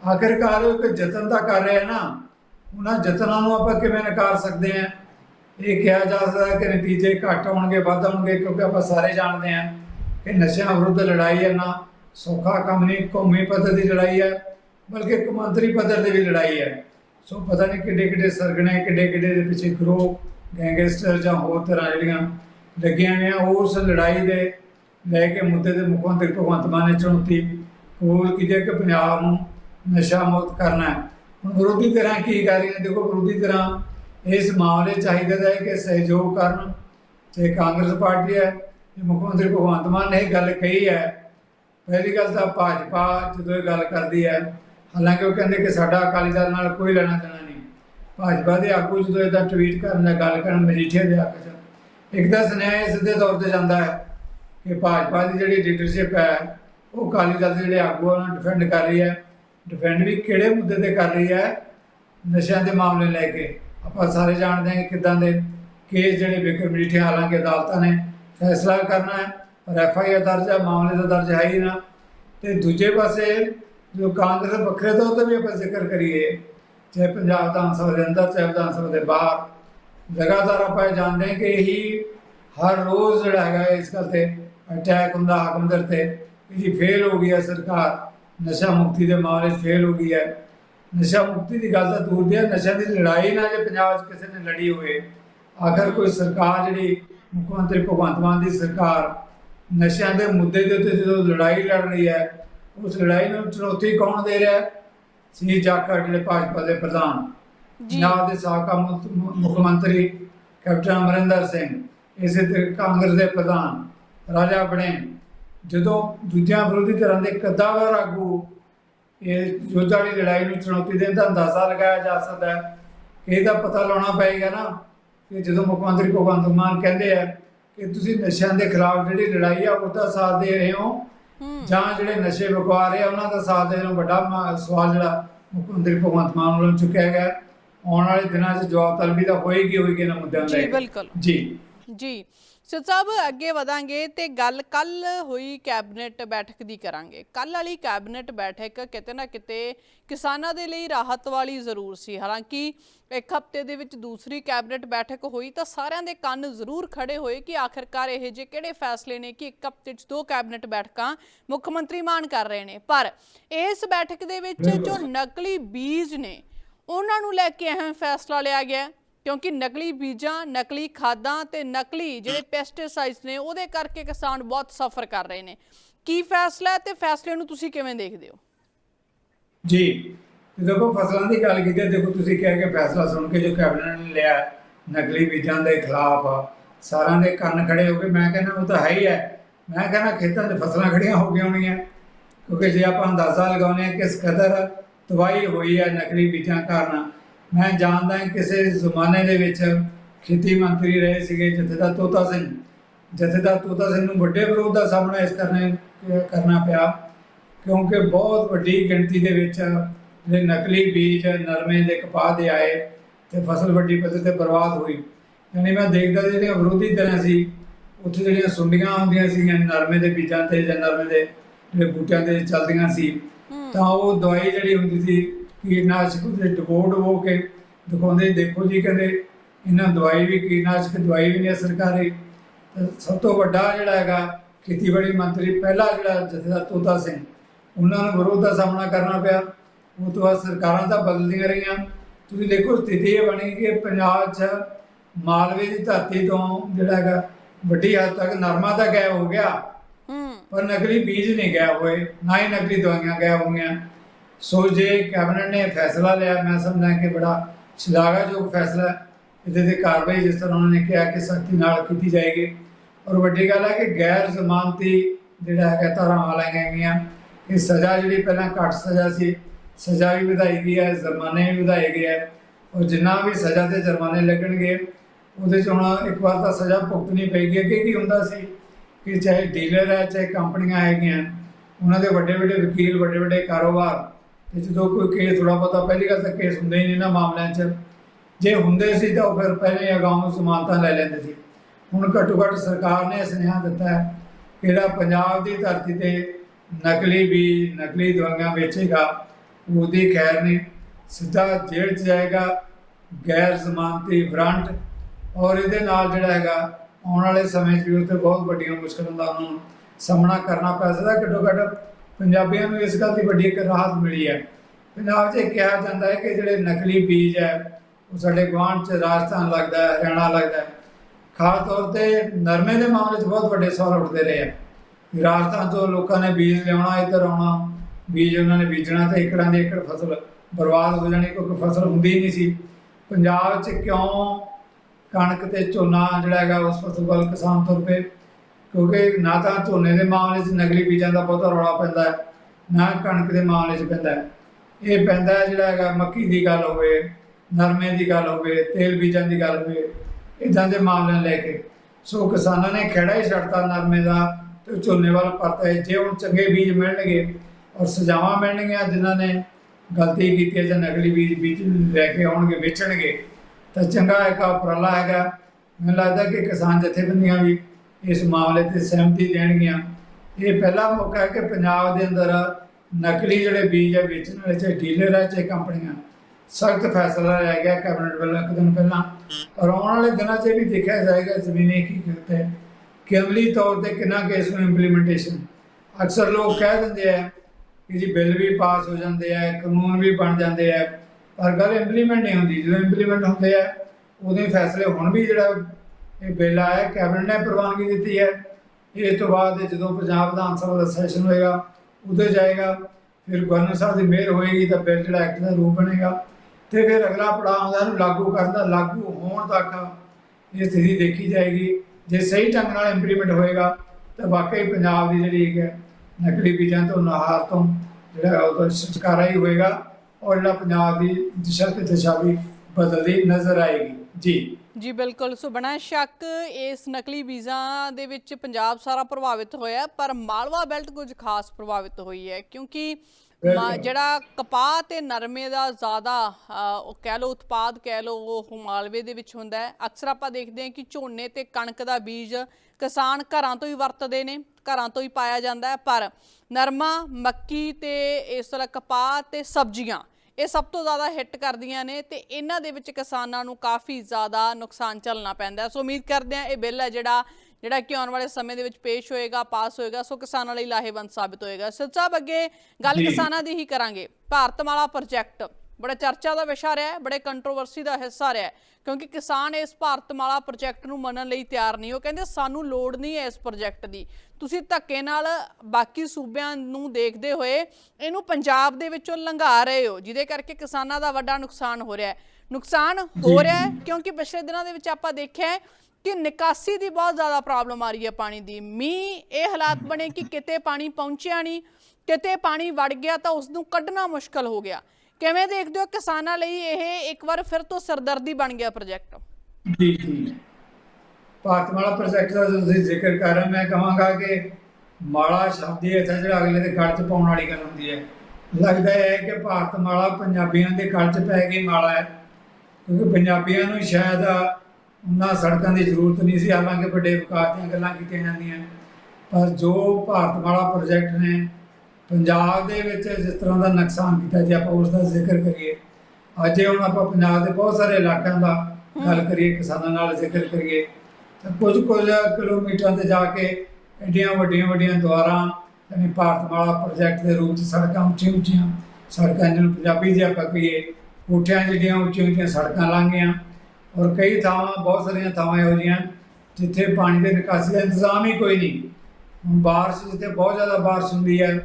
[SPEAKER 2] ਆਖਿਰਕਾਰ ਉਹ ਇੱਕ ਯਤਨ ਤਾਂ ਕਰ ਰਿਹਾ ਨਾ। ਉਹਨਾਂ ਯਤਨਾਂ ਨੂੰ ਆਪਾਂ ਕਿਵੇਂ ਨਕਾਰ ਸਕਦੇ ਹਾਂ ਇਹ ਕਿਹਾ ਜਾ ਸਕਦਾ ਕਿ ਨਤੀਜੇ ਘੱਟ ਹੋਣਗੇ ਵੱਧ ਹੋਣਗੇ ਕਿਉਂਕਿ ਆਪਾਂ ਸਾਰੇ ਜਾਣਦੇ ਹਾਂ ਕਿ ਨਸ਼ਿਆਂ ਵਿਰੁੱਧ ਲੜਾਈ ਹੈ ਨਾ ਸੌਖਾ ਕੰਮ ਨਹੀਂ, ਕੌਮੀ ਪੱਧਰ ਦੀ ਲੜਾਈ ਹੈ ਬਲਕਿ ਇੱਕ ਮੰਤਰੀ ਪੱਧਰ ਦੀ ਵੀ ਲੜਾਈ ਹੈ ਸੋ ਪਤਾ ਨਹੀਂ ਕਿੱਡੇ ਕਿੱਡੇ ਸਰਗਣੇ ਕਿੱਡੇ ਕਿੱਡੇ ਦੇ ਪਿੱਛੇ ਗਰੋਹ ਗੈਂਗਸਟਰ ਜਾਂ ਹੋਰ ਤਰ੍ਹਾਂ ਜਿਹੜੀਆਂ ਲੱਗੀਆਂ ਨੇ ਉਸ ਲੜਾਈ ਦੇ ਲੈ ਕੇ ਮੁੱਦੇ ਦੇ ਮੁੱਖ ਮੰਤਰੀ ਭਗਵੰਤ ਮਾਨ ਨੇ ਚੁਣੌਤੀ ਕਬੂਲ ਕੀਤੀ ਕਿ ਪੰਜਾਬ ਨੂੰ ਨਸ਼ਾ ਮੁਕਤ ਕਰਨਾ ਹੈ। ਹੁਣ ਵਿਰੋਧੀ ਧਿਰਾਂ ਕੀ ਕਰ ਰਹੀਆਂ ਦੇਖੋ ਵਿਰੋਧੀ ਧਿਰਾਂ ਇਸ ਮਾਮਲੇ ਚਾਹੀਦਾ ਹੈ ਕਿ ਸਹਿਯੋਗ ਕਰਨ ਤੇ ਕਾਂਗਰਸ ਪਾਰਟੀ ਹੈ, ਤੇ ਮੁੱਖ ਮੰਤਰੀ ਭਗਵੰਤ ਮਾਨ ਨੇ ਇਹ ਗੱਲ ਕਹੀ ਹੈ। ਪਹਿਲੀ ਗੱਲ ਤਾਂ ਭਾਜਪਾ ਜਦੋਂ ਇਹ ਗੱਲ ਕਰਦੀ ਹੈ, ਹਾਲਾਂਕਿ ਉਹ ਕਹਿੰਦੇ ਕਿ ਸਾਡਾ ਅਕਾਲੀ ਦਲ ਨਾਲ ਕੋਈ ਲੈਣਾ ਦੇਣਾ ਨਹੀਂ। ਭਾਜਪਾ ਦੇ ਆਗੂ ਜਦੋਂ ਇਹਦਾ ਟਵੀਟ ਕਰਨ ਜਾਂ ਗੱਲ ਕਰਨ ਮਜੀਠੀਆ ਦੇ ਹੱਕ ਇੱਕ ਤਾਂ ਸੁਨੇਹਾ ਇਹ ਸਿੱਧੇ ਤੌਰ ਤੇ ਜਾਂਦਾ ਹੈ ਕਿ ਭਾਜਪਾ ਦੀ ਜਿਹੜੀ ਲੀਡਰਸ਼ਿਪ ਹੈ, ਉਹ ਅਕਾਲੀ ਦਲ ਦੇ ਜਿਹੜੇ ਆਗੂ ਆ, ਉਹਨਾਂ ਨੂੰ ਡਿਫੈਂਡ ਕਰ ਰਹੀ ਹੈ। ਡਿਫੈਂਡ ਵੀ ਕਿਹੜੇ ਮੁੱਦੇ ਤੇ ਕਰ ਰਹੀ ਹੈ? ਨਸ਼ਿਆਂ ਦੇ ਮਾਮਲੇ ਲੈ ਕੇ। ਆਪਾਂ ਸਾਰੇ ਜਾਣਦੇ ਹਾਂ ਕਿ ਕਿਦਾਂ ਦੇ ਕੇਸ ਜਿਹੜੇ ਵਿਕਰਮ ਮਜੀਠੀਆ ਹਾਲਾਂਕਿ ਅਦਾਲਤਾਂ ਨੇ ਫੈਸਲਾ ਕਰਨਾ ਹੈ, ਪਰ ਐਫ ਆਈ ਆਰ ਦਰਜ ਹੈ ਮਾਮਲੇ ਦਾ ਦਰਜ ਹੈ ਹੀ ਨਾ। ਤੇ ਦੂਜੇ ਪਾਸੇ ਜੋ ਕਾਂਗਰਸ ਵੱਖਰੇ ਤੌਰ ਤੇ ਵੀ ਆਪਾਂ ਜ਼ਿਕਰ ਕਰੀਏ, ਚਾਹੇ ਪੰਜਾਬ ਵਿਧਾਨ ਸਭਾ ਦੇ ਅੰਦਰ, ਚਾਹੇ ਵਿਧਾਨ ਸਭਾ ਦੇ ਬਾਹਰ, ਲਗਾਤਾਰ ਆਪਾਂ ਇਹ ਜਾਣਦੇ ਹਾਂ ਕਿ ਇਹੀ ਹਰ ਰੋਜ਼ ਜਿਹੜਾ ਹੈਗਾ ਇਸ ਗੱਲ ਤੇ ਅਟੈਕ ਹੁੰਦਾ ਹਾਕਮਦਰ ਤੇ ਕਿ ਜੀ ਫੇਲ ਹੋ ਗਈ ਹੈ ਸਰਕਾਰ ਨਸ਼ਾ ਮੁਕਤੀ ਦੇ ਮਾਮਲੇ ਫੇਲ ਹੋ ਗਈ ਹੈ। ਨਸ਼ਾ ਮੁਕਤੀ ਦੀ ਗੱਲ ਤਾਂ ਦੂਰ ਦੀ ਹੈ ਨਸ਼ਾ ਦੀ ਲੜਾਈ ਨਾ ਜੇ ਪੰਜਾਬ 'ਚ ਕਿਸੇ ਨੇ ਲੜੀ ਹੋਵੇ। ਆਖਰ ਕੋਈ ਸਰਕਾਰ ਜਿਹੜੀ ਮੁੱਖ ਮੰਤਰੀ ਭਗਵੰਤ ਮਾਨ ਦੀ ਸਰਕਾਰ ਨਸ਼ਿਆਂ ਦੇ ਮੁੱਦੇ ਦੇ ਉੱਤੇ ਜਦੋਂ ਲੜਾਈ ਲੜ ਰਹੀ ਹੈ ਉਸ ਲੜਾਈ ਨੂੰ ਚੁਣੌਤੀ ਕੌਣ ਦੇ ਰਿਹਾ ਹੈ? ਸੀ ਜਾਖੜ ਜਿਹੜੇ ਭਾਜਪਾ ਦੇ ਪ੍ਰਧਾਨ
[SPEAKER 1] ਜੀ।
[SPEAKER 2] ਪੰਜਾਬ ਦੇ ਸਾਬਕਾ ਮੁੱਖ ਮੰਤਰੀ ਕੈਪਟਨ ਅਮਰਿੰਦਰ ਸਿੰਘ ਇਸੇ ਤੇ ਕਾਂਗਰਸ ਦੇ ਪ੍ਰਧਾਨ ਰਾਜਾ ਬਣੇ। ਜਦੋਂ ਦੂਜਿਆਂ ਵਿਰੋਧੀ ਧਿਰਾਂ ਦੇ ਕਦਾਵਰ ਆਗੂ ਇਹ ਯੁੱਧ ਵਾਲੀ ਲੜਾਈ ਨੂੰ ਚੁਣੌਤੀ ਦੇਣ ਦਾ ਅੰਦਾਜ਼ਾ ਲਗਾਇਆ ਜਾ ਸਕਦਾ ਹੈ ਇਹਦਾ ਪਤਾ ਲਾਉਣਾ ਪਏਗਾ ਨਾ ਕਿ ਜਦੋਂ ਮੁੱਖ ਮੰਤਰੀ ਭਗਵੰਤ ਮਾਨ ਕਹਿੰਦੇ ਆ ਕਿ ਤੁਸੀਂ ਨਸ਼ਿਆਂ ਦੇ ਖਿਲਾਫ ਜਿਹੜੀ ਲੜਾਈ ਆ ਉਹਦਾ ਸਾਥ ਦੇ ਰਹੇ ਹੋ ਜਾਂ ਜਿਹੜੇ ਨਸ਼ੇ ਵਿਕਵਾ ਰਹੇ ਆ ਉਹਨਾਂ ਦਾ ਸਾਥ ਦੇਣ ਨੂੰ ਵੱਡਾ ਸਵਾਲ ਜਿਹੜਾ ਮੁੱਖ ਮੰਤਰੀ ਭਗਵੰਤ ਮਾਨ ਵੱਲੋਂ ਚੁੱਕਿਆ ਗਿਆ। ਆਉਣ ਵਾਲੇ ਦਿਨਾਂ 'ਚ ਜਵਾਬ ਤਲਬੀ ਤਾਂ ਹੋਏਗੀ ਹੋਏਗੀ ਇਹਨਾਂ ਮੁੱਦਿਆਂ
[SPEAKER 1] ਜੀ
[SPEAKER 2] ਦੇ
[SPEAKER 1] ਬਿਲਕੁਲ।
[SPEAKER 2] ਜੀ।
[SPEAKER 1] ਜੀ। ਸੋ ਸਾਹਿਬ ਅੱਗੇ ਵਧਾਂਗੇ ਤੇ ਗੱਲ ਕੱਲ ਹੋਈ ਕੈਬਨਿਟ ਬੈਠਕ ਦੀ ਕਰਾਂਗੇ। ਕੱਲ ਵਾਲੀ ਕੈਬਨਿਟ ਬੈਠਕ ਕਿਤੇ ਨਾ ਕਿਤੇ ਕਿਸਾਨਾਂ ਦੇ ਲਈ ਰਾਹਤ ਵਾਲੀ ਜ਼ਰੂਰ ਸੀ। ਹਾਲਾਂਕਿ ਇੱਕ ਹਫ਼ਤੇ ਦੇ ਵਿੱਚ ਦੂਸਰੀ ਕੈਬਨਿਟ ਬੈਠਕ ਹੋਈ ਤਾਂ ਸਾਰਿਆਂ ਦੇ ਕੰਨ ਜ਼ਰੂਰ ਖੜੇ ਹੋਏ ਕਿ ਆਖਰਕਾਰ ਇਹ ਜੇ ਕਿਹੜੇ ਫੈਸਲੇ ਨੇ ਕਿ ਇੱਕ ਹਫ਼ਤੇ 'ਚ ਦੋ ਕੈਬਨਿਟ ਬੈਠਕਾਂ ਮੁੱਖ ਮੰਤਰੀ ਮਾਨ ਕਰ ਰਹੇ ਨੇ। ਪਰ ਇਸ ਬੈਠਕ ਦੇ ਵਿੱਚ ਜੋ ਨਕਲੀ ਬੀਜ ਨੇ, ਉਹਨਾਂ ਨੂੰ ਲੈ ਕੇ ਅਹਿਮ ਫੈਸਲਾ ਲਿਆ ਗਿਆ। ਕਿਉਂਕਿ ਨਕਲੀ ਬੀਜਾਂ, ਨਕਲੀ ਖਾਦਾਂ ਤੇ ਨਕਲੀ ਜਿਹੜੇ ਪੈਸਟੀਸਾਈਡਸ ਨੇ, ਉਹਦੇ ਕਰਕੇ ਕਿਸਾਨ ਬਹੁਤ ਸਫਰ ਕਰ ਰਹੇ ਨੇ। ਕੀ ਫੈਸਲਾ ਹੈ ਤੇ ਫੈਸਲੇ ਨੂੰ ਤੁਸੀਂ ਕਿਵੇਂ ਦੇਖਦੇ ਹੋ?
[SPEAKER 2] ਜੀ ਦੇਖੋ, ਫਸਲਾਂ ਦੀ ਗੱਲ ਕੀਤੀ, ਦੇਖੋ, ਤੁਸੀਂ ਕਿਹਾ ਕਿ ਫੈਸਲਾ ਸੁਣ ਕੇ ਜੋ ਕੈਬਨਿਟ ਨੇ ਲਿਆ, ਨਕਲੀ ਬੀਜਾਂ ਦੇ ਖਿਲਾਫ ਸਾਰਿਆਂ ਦੇ ਕੰਨ ਖੜੇ ਹੋ ਗਏ। ਮੈਂ ਕਹਿੰਦਾ, ਉਹ ਤਾਂ ਹੈ ਹੀ ਹੈ। ਮੈਂ ਕਹਿੰਦਾ, ਖੇਤਾਂ 'ਚ ਫਸਲਾਂ ਖੜੀਆਂ ਹੋ ਗਈਆਂ ਹੋਣੀਆਂ ਕਿਉਂਕਿ ਜੇ ਆਪਾਂ ਅੰਦਾਜ਼ਾ ਲਗਾਉਂਦੇ ਹਾਂ ਕਿਸ ਕਦਰ ਤਬਾਹੀ ਹੋਈ ਹੈ ਨਕਲੀ ਬੀਜਾਂ ਕਾਰਨ ਮੈਂ ਜਾਣਦਾ ਹਾਂ ਕਿਸੇ ਜ਼ਮਾਨੇ ਦੇ ਵਿੱਚ ਖੇਤੀ ਮੰਤਰੀ ਰਹੇ ਸੀਗੇ ਜਥੇਦਾਰ ਤੋਤਾ ਸਿੰਘ। ਜਥੇਦਾਰ ਤੋਤਾ ਸਿੰਘ ਨੂੰ ਵੱਡੇ ਵਿਰੋਧ ਦਾ ਸਾਹਮਣਾ ਇਸ ਕਰਨੇ ਕਰਨਾ ਪਿਆ। ਕਿਉਂਕਿ ਬਹੁਤ ਵੱਡੀ ਗਿਣਤੀ ਦੇ ਵਿੱਚ ਜਿਹੜੇ ਨਕਲੀ ਬੀਜ ਨਰਮੇ ਦੇ ਕਪਾਹ ਦੇ ਆਏ ਤੇ ਫਸਲ ਵੱਡੀ ਪੱਧਰ ਤੇ ਬਰਬਾਦ ਹੋਈ। ਯਾਨੀ ਮੈਂ ਦੇਖਦਾ ਸੀ ਜਿਹੜੀਆਂ ਵਿਰੋਧੀ ਤਰ੍ਹਾਂ ਸੀ ਉੱਥੇ ਜਿਹੜੀਆਂ ਸੁੰਡੀਆਂ ਹੁੰਦੀਆਂ ਸੀਗੀਆਂ ਨਰਮੇ ਦੇ ਬੀਜਾਂ ਤੇ ਜਾਂ ਨਰਮੇ ਦੇ ਜਿਹੜੇ ਬੂਟਿਆਂ ਤੇ ਚੱਲਦੀਆਂ ਸੀ ਤਾਂ ਉਹ ਦਵਾਈ ਜਿਹੜੀ ਹੁੰਦੀ ਸੀ ਕੀਟਨਾਸ਼ਕ ਦੇ ਡਬੋ ਡਬੋ ਕੇ ਦਿਖਾਉਂਦੇ ਦੇਖੋ ਜੀ ਕਹਿੰਦੇ ਇਹਨਾਂ ਦਵਾਈ ਵੀ ਕੀਟਨਾਸ਼ਕ ਦਵਾਈ ਵੀ ਨਹੀਂ ਅਸਰ ਕਰ ਰਹੀ ਤੇ ਸਭ ਤੋਂ ਵੱਡਾ ਜਿਹੜਾ ਹੈਗਾ ਖੇਤੀਬਾੜੀ ਮੰਤਰੀ ਪਹਿਲਾ ਜਿਹੜਾ ਜਥੇਦਾਰ ਤੋਤਾ ਸਿੰਘ ਉਹਨਾਂ ਨੂੰ ਵਿਰੋਧ ਦਾ ਸਾਹਮਣਾ ਕਰਨਾ ਪਿਆ। ਉਹ ਤੋਂ ਬਾਅਦ ਸਰਕਾਰਾਂ ਤਾਂ ਬਦਲਦੀਆਂ ਰਹੀਆਂ। ਤੁਸੀਂ ਦੇਖੋ ਸਥਿਤੀ ਇਹ ਬਣੀ ਕਿ ਪੰਜਾਬ 'ਚ ਮਾਲਵੇ ਦੀ ਧਰਤੀ ਤੋਂ ਜਿਹੜਾ ਹੈਗਾ ਵੱਡੀ ਹੱਦ ਤੱਕ ਨਰਮਾ ਤਾਂ ਗਾਇਬ ਹੋ ਗਿਆ। ਪਰ ਨਕਲੀ ਬੀਜ ਨਹੀਂ ਗਾਇਬ ਹੋਏ ਨਾ ਹੀ ਨਕਲੀ ਦਵਾਈਆਂ ਗਾਇਬ ਹੋਈਆਂ। ਸੋ ਜੇ ਕੈਬਨਿਟ ਨੇ ਫੈਸਲਾ ਲਿਆ, ਮੈਂ ਸਮਝਦਾ ਕਿ ਬੜਾ ਸ਼ਲਾਘਾਯੋਗ ਫੈਸਲਾ ਹੈ। ਇਹਦੇ ਤੇ ਕਾਰਵਾਈ ਜਿਸ ਤਰ੍ਹਾਂ ਉਹਨਾਂ ਨੇ ਕਿਹਾ ਕਿ ਸਖਤੀ ਨਾਲ ਕੀਤੀ ਜਾਏਗੀ। ਔਰ ਵੱਡੀ ਗੱਲ ਹੈ ਕਿ ਗੈਰ ਜ਼ਮਾਨਤੀ ਜਿਹੜਾ ਹੈਗਾ ਧਾਰਾਵਾਂ ਲਾਈਆਂ ਗਈਆਂ। ਕਿ ਸਜ਼ਾ ਜਿਹੜੀ ਪਹਿਲਾਂ ਘੱਟ ਸਜ਼ਾ ਸੀ, ਸਜ਼ਾ ਵੀ ਵਧਾਈ ਗਈ ਹੈ ਜੁਰਮਾਨੇ ਵੀ ਵਧਾਏ ਗਏ ਹੈ। ਔਰ ਜਿੰਨਾ ਵੀ ਸਜ਼ਾ ਤੇ ਜੁਰਮਾਨੇ ਲੱਗਣਗੇ, ਉਹਦੇ ਚ ਹੁਣ ਇੱਕ ਵਾਰ ਤਾਂ ਸਜ਼ਾ ਭੁਗਤਣੀ ਪਏਗੀ। ਅੱਗੇ ਕੀ ਹੁੰਦਾ ਸੀ ਕਿ ਚਾਹੇ ਡੀਲਰ ਹੈ, ਚਾਹੇ ਕੰਪਨੀਆਂ ਹੈਗੀਆਂ, ਉਹਨਾਂ ਦੇ ਵੱਡੇ ਵੱਡੇ ਵਕੀਲ ਵੱਡੇ ਵੱਡੇ ਕਾਰੋਬਾਰ ਤੇ ਜਦੋਂ ਕੋਈ ਕੇਸ ਥੋੜਾ ਬਹੁਤਾ ਪਹਿਲੀ ਗੱਲ ਤਾਂ ਕੇਸ ਹੁੰਦੇ ਹੀ ਨਹੀਂ ਨਾ ਮਾਮਲਿਆਂ 'ਚ। ਜੇ ਹੁੰਦੇ ਸੀ ਤਾਂ ਉਹ ਫਿਰ ਪਹਿਲਾਂ ਹੀ ਅਗਾਊਂ ਜ਼ਮਾਨਤਾਂ ਲੈ ਲੈਂਦੇ ਸੀ। ਹੁਣ ਘੱਟੋ ਘੱਟ ਸਰਕਾਰ ਨੇ ਸੁਨੇਹਾ ਦਿੱਤਾ ਹੈ ਕਿ ਜਿਹੜਾ ਪੰਜਾਬ ਦੀ ਧਰਤੀ ਤੇ ਨਕਲੀ ਵੀ ਨਕਲੀ ਦਵਾਈਆਂ ਵੇਚੇਗਾ, ਉਹਦੀ ਖੈਰ ਨਹੀਂ। ਸਿੱਧਾ ਜੇਲ੍ਹ 'ਚ ਜਾਏਗਾ, ਗੈਰ ਜ਼ਮਾਨਤੀ ਵਾਰੰਟ ਔਰ ਇਹਦੇ ਨਾਲ ਜਿਹੜਾ ਹੈਗਾ, ਆਉਣ ਵਾਲੇ ਸਮੇਂ 'ਚ ਵੀ ਉੱਤੇ ਬਹੁਤ ਵੱਡੀਆਂ ਮੁਸ਼ਕਲਾਂ ਦਾ ਉਹਨੂੰ ਸਾਹਮਣਾ ਕਰਨਾ ਪੈ ਸਕਦਾ ਘੱਟੋ ਘੱਟ ਪੰਜਾਬੀਆਂ ਨੂੰ ਇਸ ਗੱਲ ਦੀ ਵੱਡੀ ਇੱਕ ਰਾਹਤ ਮਿਲੀ ਹੈ। ਪੰਜਾਬ 'ਚ ਇਹ ਕਿਹਾ ਜਾਂਦਾ ਹੈ ਕਿ ਜਿਹੜੇ ਨਕਲੀ ਬੀਜ ਹੈ, ਉਹ ਸਾਡੇ ਗੁਆਂਢ 'ਚ ਰਾਜਸਥਾਨ ਲੱਗਦਾ ਹੈ, ਹਰਿਆਣਾ ਲੱਗਦਾ ਹੈ। ਖਾਸ ਤੌਰ ਤੇ ਨਰਮੇ ਦੇ ਮਾਮਲੇ 'ਚ ਬਹੁਤ ਵੱਡੇ ਸਵਾਲ ਉੱਠਦੇ ਰਹੇ ਆ ਰਾਜਸਥਾਨ ਤੋਂ ਲੋਕਾਂ ਨੇ ਬੀਜ ਲਿਆਉਣਾ, ਇੱਧਰ ਆਉਣਾ, ਬੀਜ ਉਹਨਾਂ ਨੇ ਬੀਜਣਾ ਤੇ ਏਕੜਾਂ ਦੀ ਏਕੜ ਫਸਲ ਬਰਬਾਦ ਹੋ ਜਾਣੀ ਕਿਉਂਕਿ ਫਸਲ ਹੁੰਦੀ ਹੀ ਨਹੀਂ ਸੀ। ਪੰਜਾਬ 'ਚ ਕਿਉਂ ਕਣਕ ਤੇ ਝੋਨਾ ਜਿਹੜਾ ਹੈਗਾ, ਉਸ ਫਸਲ ਵੱਲ ਕਿਸਾਨ ਤੁਰ ਪਏ? ਕਿਉਂਕਿ ਨਾ ਤਾਂ ਝੋਨੇ ਦੇ ਮਾਮਲੇ 'ਚ ਨਕਲੀ ਬੀਜਾਂ ਦਾ ਬਹੁਤਾ ਰੌਲਾ ਪੈਂਦਾ ਹੈ, ਨਾ ਕਣਕ ਦੇ ਮਾਮਲੇ 'ਚ ਪੈਂਦਾ ਹੈ। ਇਹ ਪੈਂਦਾ ਜਿਹੜਾ ਹੈਗਾ ਮੱਕੀ ਦੀ ਗੱਲ ਹੋਵੇ, ਨਰਮੇ ਦੀ ਗੱਲ ਹੋਵੇ, ਤੇਲ ਬੀਜਾਂ ਦੀ ਗੱਲ ਹੋਵੇ ਇਦਾਂ ਦੇ ਮਾਮਲੇ ਲੈ ਕੇ। ਸੋ ਕਿਸਾਨਾਂ ਨੇ ਖੇੜਾ ਹੀ ਛੱਡਤਾ ਨਰਮੇ ਦਾ ਤੇ ਝੋਨੇ ਵੱਲ ਪਰਤਾ ਹੈ। ਜੇ ਹੁਣ ਚੰਗੇ ਬੀਜ ਮਿਲਣਗੇ ਔਰ ਸਜ਼ਾਵਾਂ ਮਿਲਣਗੀਆਂ ਜਿਨ੍ਹਾਂ ਨੇ ਗਲਤੀ ਕੀਤੀ ਹੈ ਜਾਂ ਨਕਲੀ ਬੀਜ ਬੀਜ ਲੈ ਕੇ ਆਉਣਗੇ, ਵੇਚਣਗੇ, ਤਾਂ ਚੰਗਾ ਇੱਕ ਉਪਰਾਲਾ ਹੈਗਾ। ਮੈਨੂੰ ਲੱਗਦਾ ਕਿ ਕਿਸਾਨ ਜਥੇਬੰਦੀਆਂ ਵੀ ਇਸ ਮਾਮਲੇ ਤੇ ਸਹਿਮਤੀ ਦੇਣਗੀਆਂ। ਇਹ ਪਹਿਲਾ ਮੌਕਾ ਹੈ ਕਿ ਪੰਜਾਬ ਦੇ ਅੰਦਰ ਨਕਲੀ ਜਿਹੜੇ ਬੀਜ ਹੈ ਵੇਚਣ ਵਾਲੇ ਚਾਹੇ ਡੀਲਰ ਹੈ ਚਾਹੇ ਕੰਪਨੀਆਂ, ਸਖਤ ਫੈਸਲਾ ਲਿਆ ਗਿਆ ਕੈਬਨਿਟ ਵੱਲੋਂ ਇੱਕ ਦਿਨ ਪਹਿਲਾਂ। ਔਰ ਆਉਣ ਵਾਲੇ ਦਿਨਾਂ 'ਚ ਇਹ ਵੀ ਦੇਖਿਆ ਜਾਏਗਾ, ਜ਼ਮੀਨੀ ਹਕੀਕਤ ਹੈ ਕਿ ਅਮਲੀ ਤੌਰ ਤੇ ਕਿੰਨਾ ਕਿ ਇਸ ਨੂੰ ਇੰਪਲੀਮੈਂਟੇਸ਼ਨ ਅਕਸਰ ਲੋਕ ਕਹਿ ਦਿੰਦੇ ਆ ਕਿ ਜੀ ਬਿੱਲ ਵੀ ਪਾਸ ਹੋ ਜਾਂਦੇ ਆ, ਕਾਨੂੰਨ ਵੀ ਬਣ ਜਾਂਦੇ ਆ, ਪਰ ਗੱਲ ਇੰਪਲੀਮੈਂਟ ਨਹੀਂ ਹੁੰਦੀ। ਜਦੋਂ ਇੰਪਲੀਮੈਂਟ ਹੁੰਦੇ ਆ, ਉਦੋਂ ਹੀ ਫੈਸਲੇ ਹੁਣ ਵੀ ਜਿਹੜਾ ਇਹ ਬਿੱਲ ਆਇਆ, ਕੈਬਨਿਟ ਨੇ ਪ੍ਰਵਾਨਗੀ ਦਿੱਤੀ ਹੈ। ਇਸ ਤੋਂ ਬਾਅਦ ਜਦੋਂ ਪੰਜਾਬ ਵਿਧਾਨ ਸਭਾ ਦਾ ਸੈਸ਼ਨ ਹੋਏਗਾ ਉਦੋਂ ਜਾਏਗਾ। ਫਿਰ ਗਵਰਨਰ ਸਾਹਿਬ ਦੀ ਮਿਹਰ ਹੋਏਗੀ ਤਾਂ ਬਿੱਲ ਜਿਹੜਾ ਐਕਟ ਦਾ ਰੂਪ ਬਣੇਗਾ। ਤੇ ਫਿਰ ਅਗਲਾ ਪੜਾਅ ਆਉਂਦਾ ਇਹਨੂੰ ਲਾਗੂ ਕਰਨ ਦਾ, ਲਾਗੂ ਹੋਣ ਤੱਕ ਇਹ ਸਥਿਤੀ ਦੇਖੀ ਜਾਏਗੀ। ਜੇ ਸਹੀ ਢੰਗ ਨਾਲ ਇੰਪਲੀਮੈਂਟ ਹੋਏਗਾ, ਤਾਂ ਵਾਕਈ ਪੰਜਾਬ ਦੀ ਜਿਹੜੀ ਹੈ ਨਕਲੀ ਬੀਜਾਂ ਤੋਂ ਨਹਾਰ ਤੋਂ ਜਿਹੜਾ ਉਹ ਤਾਂ ਛੁਟਕਾਰਾ ਹੀ ਹੋਏਗਾ ਔਰ ਜਿਹੜਾ ਪੰਜਾਬ ਦੀ ਦਿਸ਼ਾ ਤੇ ਦਿਸ਼ਾ ਵੀ ਬਦਲਦੀ ਨਜ਼ਰ ਆਏਗੀ। ਜੀ।
[SPEAKER 1] ਜੀ ਬਿਲਕੁਲ ਸੋ ਬਣਾ ਸ਼ੱਕ ਇਸ ਨਕਲੀ ਵੀਜ਼ਾ ਦੇ ਵਿੱਚ ਪੰਜਾਬ ਸਾਰਾ ਪ੍ਰਭਾਵਿਤ ਹੋਇਆ ਪਰ ਮਾਲਵਾ ਬੈਲਟ ਕੁਝ ਖਾਸ ਪ੍ਰਭਾਵਿਤ ਹੋਈ ਹੈ ਕਿਉਂਕਿ। ਜਿਹੜਾ ਕਪਾਹ ਤੇ ਨਰਮੇ ਦਾ ਜ਼ਿਆਦਾ ਉਹ ਕਹਿ ਲਓ ਉਤਪਾਦ ਕਹਿ ਲਓ ਉਹ ਮਾਲਵੇ ਦੇ ਵਿੱਚ ਹੁੰਦਾ ਹੈ ਅਕਸਰ ਆਪਾਂ ਦੇਖਦੇ ਹਾਂ ਕਿ ਝੋਨੇ ਤੇ ਕਣਕ ਦਾ ਬੀਜ ਕਿਸਾਨ ਘਰਾਂ ਤੋਂ ਹੀ ਵਰਤਦੇ ਨੇ ਘਰਾਂ ਤੋਂ ਹੀ ਪਾਇਆ ਜਾਂਦਾ ਹੈ ਪਰ ਨਰਮਾ ਮੱਕੀ ਤੇ ਇਸ ਤਰ੍ਹਾਂ ਕਪਾਹ ਤੇ ਸਬਜ਼ੀਆਂ ਇਹ ਸਭ ਤੋਂ ਜ਼ਿਆਦਾ ਹਿੱਟ ਕਰਦੀਆਂ ਨੇ ਤੇ ਇਹਨਾਂ ਦੇ ਵਿੱਚ ਕਿਸਾਨਾਂ ਨੂੰ ਕਾਫੀ ਜ਼ਿਆਦਾ ਨੁਕਸਾਨ ਝੱਲਣਾ ਪੈਂਦਾ। ਸੋ ਉਮੀਦ ਕਰਦੇ ਹਾਂ ਇਹ ਬਿੱਲ ਹੈ ਜਿਹੜਾ ਜਿਹੜਾ ਕਿ ਆਉਣ ਵਾਲੇ ਸਮੇਂ ਦੇ ਵਿੱਚ ਪੇਸ਼ ਹੋਏਗਾ ਪਾਸ ਹੋਏਗਾ ਸੋ ਕਿਸਾਨਾਂ ਲਈ ਲਾਹੇਵੰਦ ਸਾਬਿਤ ਹੋਏਗਾ ਸਰ ਸਾਹਿਬ ਅੱਗੇ ਗੱਲ। ਕਿਸਾਨਾਂ ਦੀ ਹੀ ਕਰਾਂਗੇ ਭਾਰਤਮਾਲਾ ਪ੍ਰੋਜੈਕਟ ਬੜਾ ਚਰਚਾ ਦਾ ਵਿਸ਼ਾ ਰਿਹਾ ਹੈ ਬੜੇ ਕੰਟਰੋਵਰਸੀ ਦਾ ਹਿੱਸਾ ਰਿਹਾ ਹੈ ਕਿਉਂਕਿ ਕਿਸਾਨ ਇਸ ਭਾਰਤਮਾਲਾ ਪ੍ਰੋਜੈਕਟ ਨੂੰ ਮੰਨਣ ਲਈ ਤਿਆਰ ਨਹੀਂ ਉਹ ਕਹਿੰਦੇ ਸਾਨੂੰ ਲੋੜ ਨਹੀਂ ਹੈ ਇਸ ਪ੍ਰੋਜੈਕਟ ਦੀ। ਤੁਸੀਂ ਧੱਕੇ ਨਾਲ ਬਾਕੀ ਸੂਬਿਆਂ ਨੂੰ ਦੇਖਦੇ ਹੋਏ ਇਹਨੂੰ ਪੰਜਾਬ ਦੇ ਵਿੱਚੋਂ ਲੰਘਾ ਰਹੇ ਹੋ ਜਿਹਦੇ ਕਰਕੇ ਕਿਸਾਨਾਂ ਦਾ ਵੱਡਾ ਨੁਕਸਾਨ ਹੋ ਰਿਹਾ ਹੈ। ਨੁਕਸਾਨ ਹੋ ਰਿਹਾ ਹੈ ਕਿਉਂਕਿ ਪਿਛਲੇ ਦਿਨਾਂ ਦੇ ਵਿੱਚ ਆਪਾਂ ਦੇਖਿਆ ਕਿ ਨਿਕਾਸੀ ਦੀ ਬਹੁਤ ਜ਼ਿਆਦਾ ਪ੍ਰੋਬਲਮ ਆ ਰਹੀ ਹੈ ਪਾਣੀ ਦੀ। ਮੀਂਹ ਇਹ ਹਾਲਾਤ ਬਣੇ ਕਿ ਕਿਤੇ ਪਾਣੀ ਪਹੁੰਚਿਆ ਨਹੀਂ ਕਿਤੇ ਪਾਣੀ ਵੜ ਗਿਆ ਤਾਂ ਉਸ ਨੂੰ ਕੱਢਣਾ ਮੁਸ਼ਕਲ ਹੋ ਗਿਆ। ਕਿਵੇਂ ਦੇਖਦੇ ਹੋ ਕਿਸਾਨਾਂ ਲਈ ਇਹ ਇੱਕ ਵਾਰ ਫਿਰ ਤੋਂ ਸਰਦਰਦੀ ਬਣ ਗਿਆ ਪ੍ਰੋਜੈਕਟ
[SPEAKER 2] ਜੀ ਜੀ। ਭਾਰਤਮਾਲਾ ਪ੍ਰੋਜੈਕਟ ਦਾ ਤੁਸੀਂ ਜ਼ਿਕਰ ਕਰ ਰਹੇ ਹੋ, ਮੈਂ ਕਹਾਂਗਾ ਕਿ ਮਾਲਾ ਸ਼ਬਦ ਹੀ ਇੱਥੇ ਜਿਹੜਾ ਅਗਲੇ ਦੇ ਗਲ 'ਚ ਪਾਉਣ ਵਾਲੀ ਗੱਲ ਹੁੰਦੀ ਹੈ। ਲੱਗਦਾ ਹੈ ਕਿ ਭਾਰਤ ਮਾਲਾ ਪੰਜਾਬੀਆਂ ਦੇ ਗਲ 'ਚ ਪੈ ਗਈ ਮਾਲਾ ਹੈ। ਕਿਉਂਕਿ ਪੰਜਾਬੀਆਂ ਨੂੰ ਸ਼ਾਇਦ ਉਹਨਾਂ ਸੜਕਾਂ ਦੀ ਜ਼ਰੂਰਤ ਨਹੀਂ ਸੀ ਹਾਲਾਂਕਿ ਵੱਡੇ ਵਿਕਾਸ ਦੀਆਂ ਗੱਲਾਂ ਕੀਤੀਆਂ ਜਾਂਦੀਆਂ। ਪਰ ਜੋ ਭਾਰਤ ਭਾਰਤਮਾਲਾ ਪ੍ਰੋਜੈਕਟ ਨੇ ਪੰਜਾਬ ਦੇ ਵਿੱਚ ਜਿਸ ਤਰ੍ਹਾਂ ਦਾ ਨੁਕਸਾਨ ਕੀਤਾ ਜੇ ਆਪਾਂ ਉਸ ਦਾ ਜ਼ਿਕਰ ਕਰੀਏ ਅੱਜ ਹੁਣ ਆਪਾਂ ਪੰਜਾਬ ਦੇ ਬਹੁਤ ਸਾਰੇ ਇਲਾਕਿਆਂ ਦਾ ਗੱਲ ਕਰੀਏ ਕਿਸਾਨਾਂ ਨਾਲ ਜ਼ਿਕਰ ਕਰੀਏ। ਤਾਂ ਕੁਝ ਕੁਝ ਕਿਲੋਮੀਟਰਾਂ ਤੇ ਜਾ ਕੇ ਐਡੀਆਂ ਵੱਡੀਆਂ ਵੱਡੀਆਂ ਦੁਆਰਾਂ ਯਾਨੀ ਭਾਰਤਮਾਲਾ ਪ੍ਰੋਜੈਕਟ ਦੇ ਰੂਪ 'ਚ ਸੜਕਾਂ ਉੱਚੀਆਂ ਉੱਚੀਆਂ ਸੜਕਾਂ ਜਿਹਨੂੰ ਪੰਜਾਬੀ 'ਚ ਆਪਾਂ ਕਹੀਏ ਕੋਠਿਆਂ ਜਿਹੜੀਆਂ ਉੱਚੀਆਂ ਉੱਚੀਆਂ ਸੜਕਾਂ ਲੰਘੀਆਂ। ਔਰ ਕਈ ਥਾਵਾਂ ਬਹੁਤ ਸਾਰੀਆਂ ਥਾਵਾਂ ਇਹੋ ਜਿਹੀਆਂ ਜਿੱਥੇ ਪਾਣੀ ਦੇ ਨਿਕਾਸੀ ਦਾ ਇੰਤਜ਼ਾਮ ਹੀ ਕੋਈ ਨਹੀਂ। ਹੁਣ ਬਾਰਿਸ਼ ਜਿੱਥੇ ਬਹੁਤ ਜ਼ਿਆਦਾ ਬਾਰਿਸ਼ ਹੁੰਦੀ ਹੈ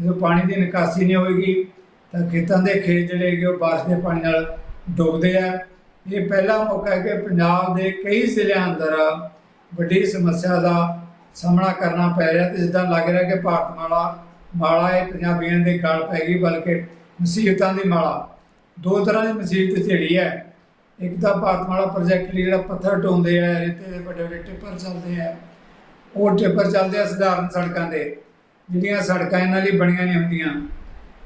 [SPEAKER 2] ਜਦੋਂ ਪਾਣੀ ਦੀ ਨਿਕਾਸੀ ਨਹੀਂ ਹੋਏਗੀ, ਤਾਂ ਖੇਤਾਂ ਦੇ ਖੇਤ ਜਿਹੜੇ ਹੈਗੇ ਉਹ ਬਾਰਿਸ਼ ਦੇ ਪਾਣੀ ਨਾਲ ਡੁੱਬਦੇ ਆ। ਇਹ ਪਹਿਲਾ ਮੌਕਾ ਹੈ ਕਿ ਪੰਜਾਬ ਦੇ ਕਈ ਜ਼ਿਲ੍ਹਿਆਂ ਅੰਦਰ ਵੱਡੀ ਸਮੱਸਿਆ ਦਾ ਸਾਹਮਣਾ ਕਰਨਾ ਪੈ ਰਿਹਾ ਤੇ ਜਿੱਦਾਂ ਲੱਗ ਰਿਹਾ ਕਿ ਭਾਰਤਮਾਲਾ ਮਾਲਾ ਇਹ ਪੰਜਾਬੀਆਂ ਦੇ ਗਲ ਪੈ ਗਈ, ਬਲਕਿ ਮੁਸੀਬਤਾਂ ਦੀ ਮਾਲਾ। ਦੋ ਤਰ੍ਹਾਂ ਦੀ ਮੁਸੀਬਤ ਝੇੜੀ ਹੈ। ਇੱਕ ਤਾਂ ਭਾਰਤਮਾਲਾ ਪ੍ਰੋਜੈਕਟ ਲਈ ਜਿਹੜਾ ਪੱਥਰ ਢੋਂਦੇ ਆ, ਰੇਤੇ ਦੇ ਵੱਡੇ ਵੱਡੇ ਟਿੱਪਰ ਚੱਲਦੇ ਆ। ਉਹ ਟਿੱਪਰ ਚੱਲਦੇ ਆ ਸਧਾਰਨ ਸੜਕਾਂ ਦੇ ਜਿਹੜੀਆਂ ਸੜਕਾਂ ਇਹਨਾਂ ਲਈ ਬਣੀਆਂ ਨਹੀਂ ਹੁੰਦੀਆਂ,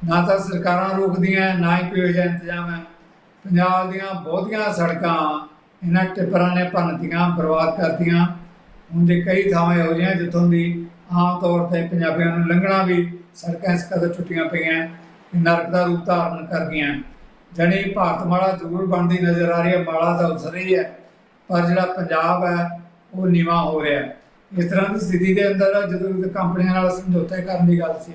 [SPEAKER 2] ਨਾ ਤਾਂ ਸਰਕਾਰਾਂ ਰੋਕਦੀਆਂ, ਨਾ ਹੀ ਕੋਈ ਇਹੋ ਜਿਹਾ ਇੰਤਜ਼ਾਮ ਹੈ। ਪੰਜਾਬ ਦੀਆਂ ਬਹੁਤੀਆਂ ਸੜਕਾਂ ਇਹਨਾਂ ਟਿੱਪਰਾਂ ਨੇ ਭੰਨਤੀਆਂ, ਬਰਬਾਦ ਕਰਤੀਆਂ। ਹੁਣ ਦੇ ਕਈ ਥਾਵਾਂ ਇਹੋ ਜਿਹੀਆਂ ਜਿੱਥੋਂ ਦੀ ਆਮ ਤੌਰ ਤੇ ਪੰਜਾਬੀਆਂ ਨੂੰ ਲੰਘਣਾ ਵੀ ਸੜਕਾਂ ਇਸ ਕਦਰ ਛੁੱਟੀਆਂ ਪਈਆਂ ਨਰਕ ਦਾ ਰੂਪ ਧਾਰਨ ਕਰ ਗਈਆਂ। ਭਾਰਤ ਮਾਲਾ ਜ਼ਰੂਰ ਬਣਦੀ ਨਜ਼ਰ ਆ ਰਹੀ ਹੈ, ਮਾਲਾ ਤਾਂ ਉਸਰ ਰਹੀ ਹੈ, ਪਰ ਜਿਹੜਾ ਪੰਜਾਬ ਹੈ, ਉਹ ਨੀਵਾਂ ਹੋ ਰਿਹਾ ਹੈ। ਇਸ ਤਰ੍ਹਾਂ ਦੀ ਸਥਿਤੀ ਦੇ ਅੰਦਰ ਜਦੋਂ ਕੰਪਨੀਆਂ ਨਾਲ ਸਮਝੌਤੇ ਕਰਨ ਦੀ ਗੱਲ ਸੀ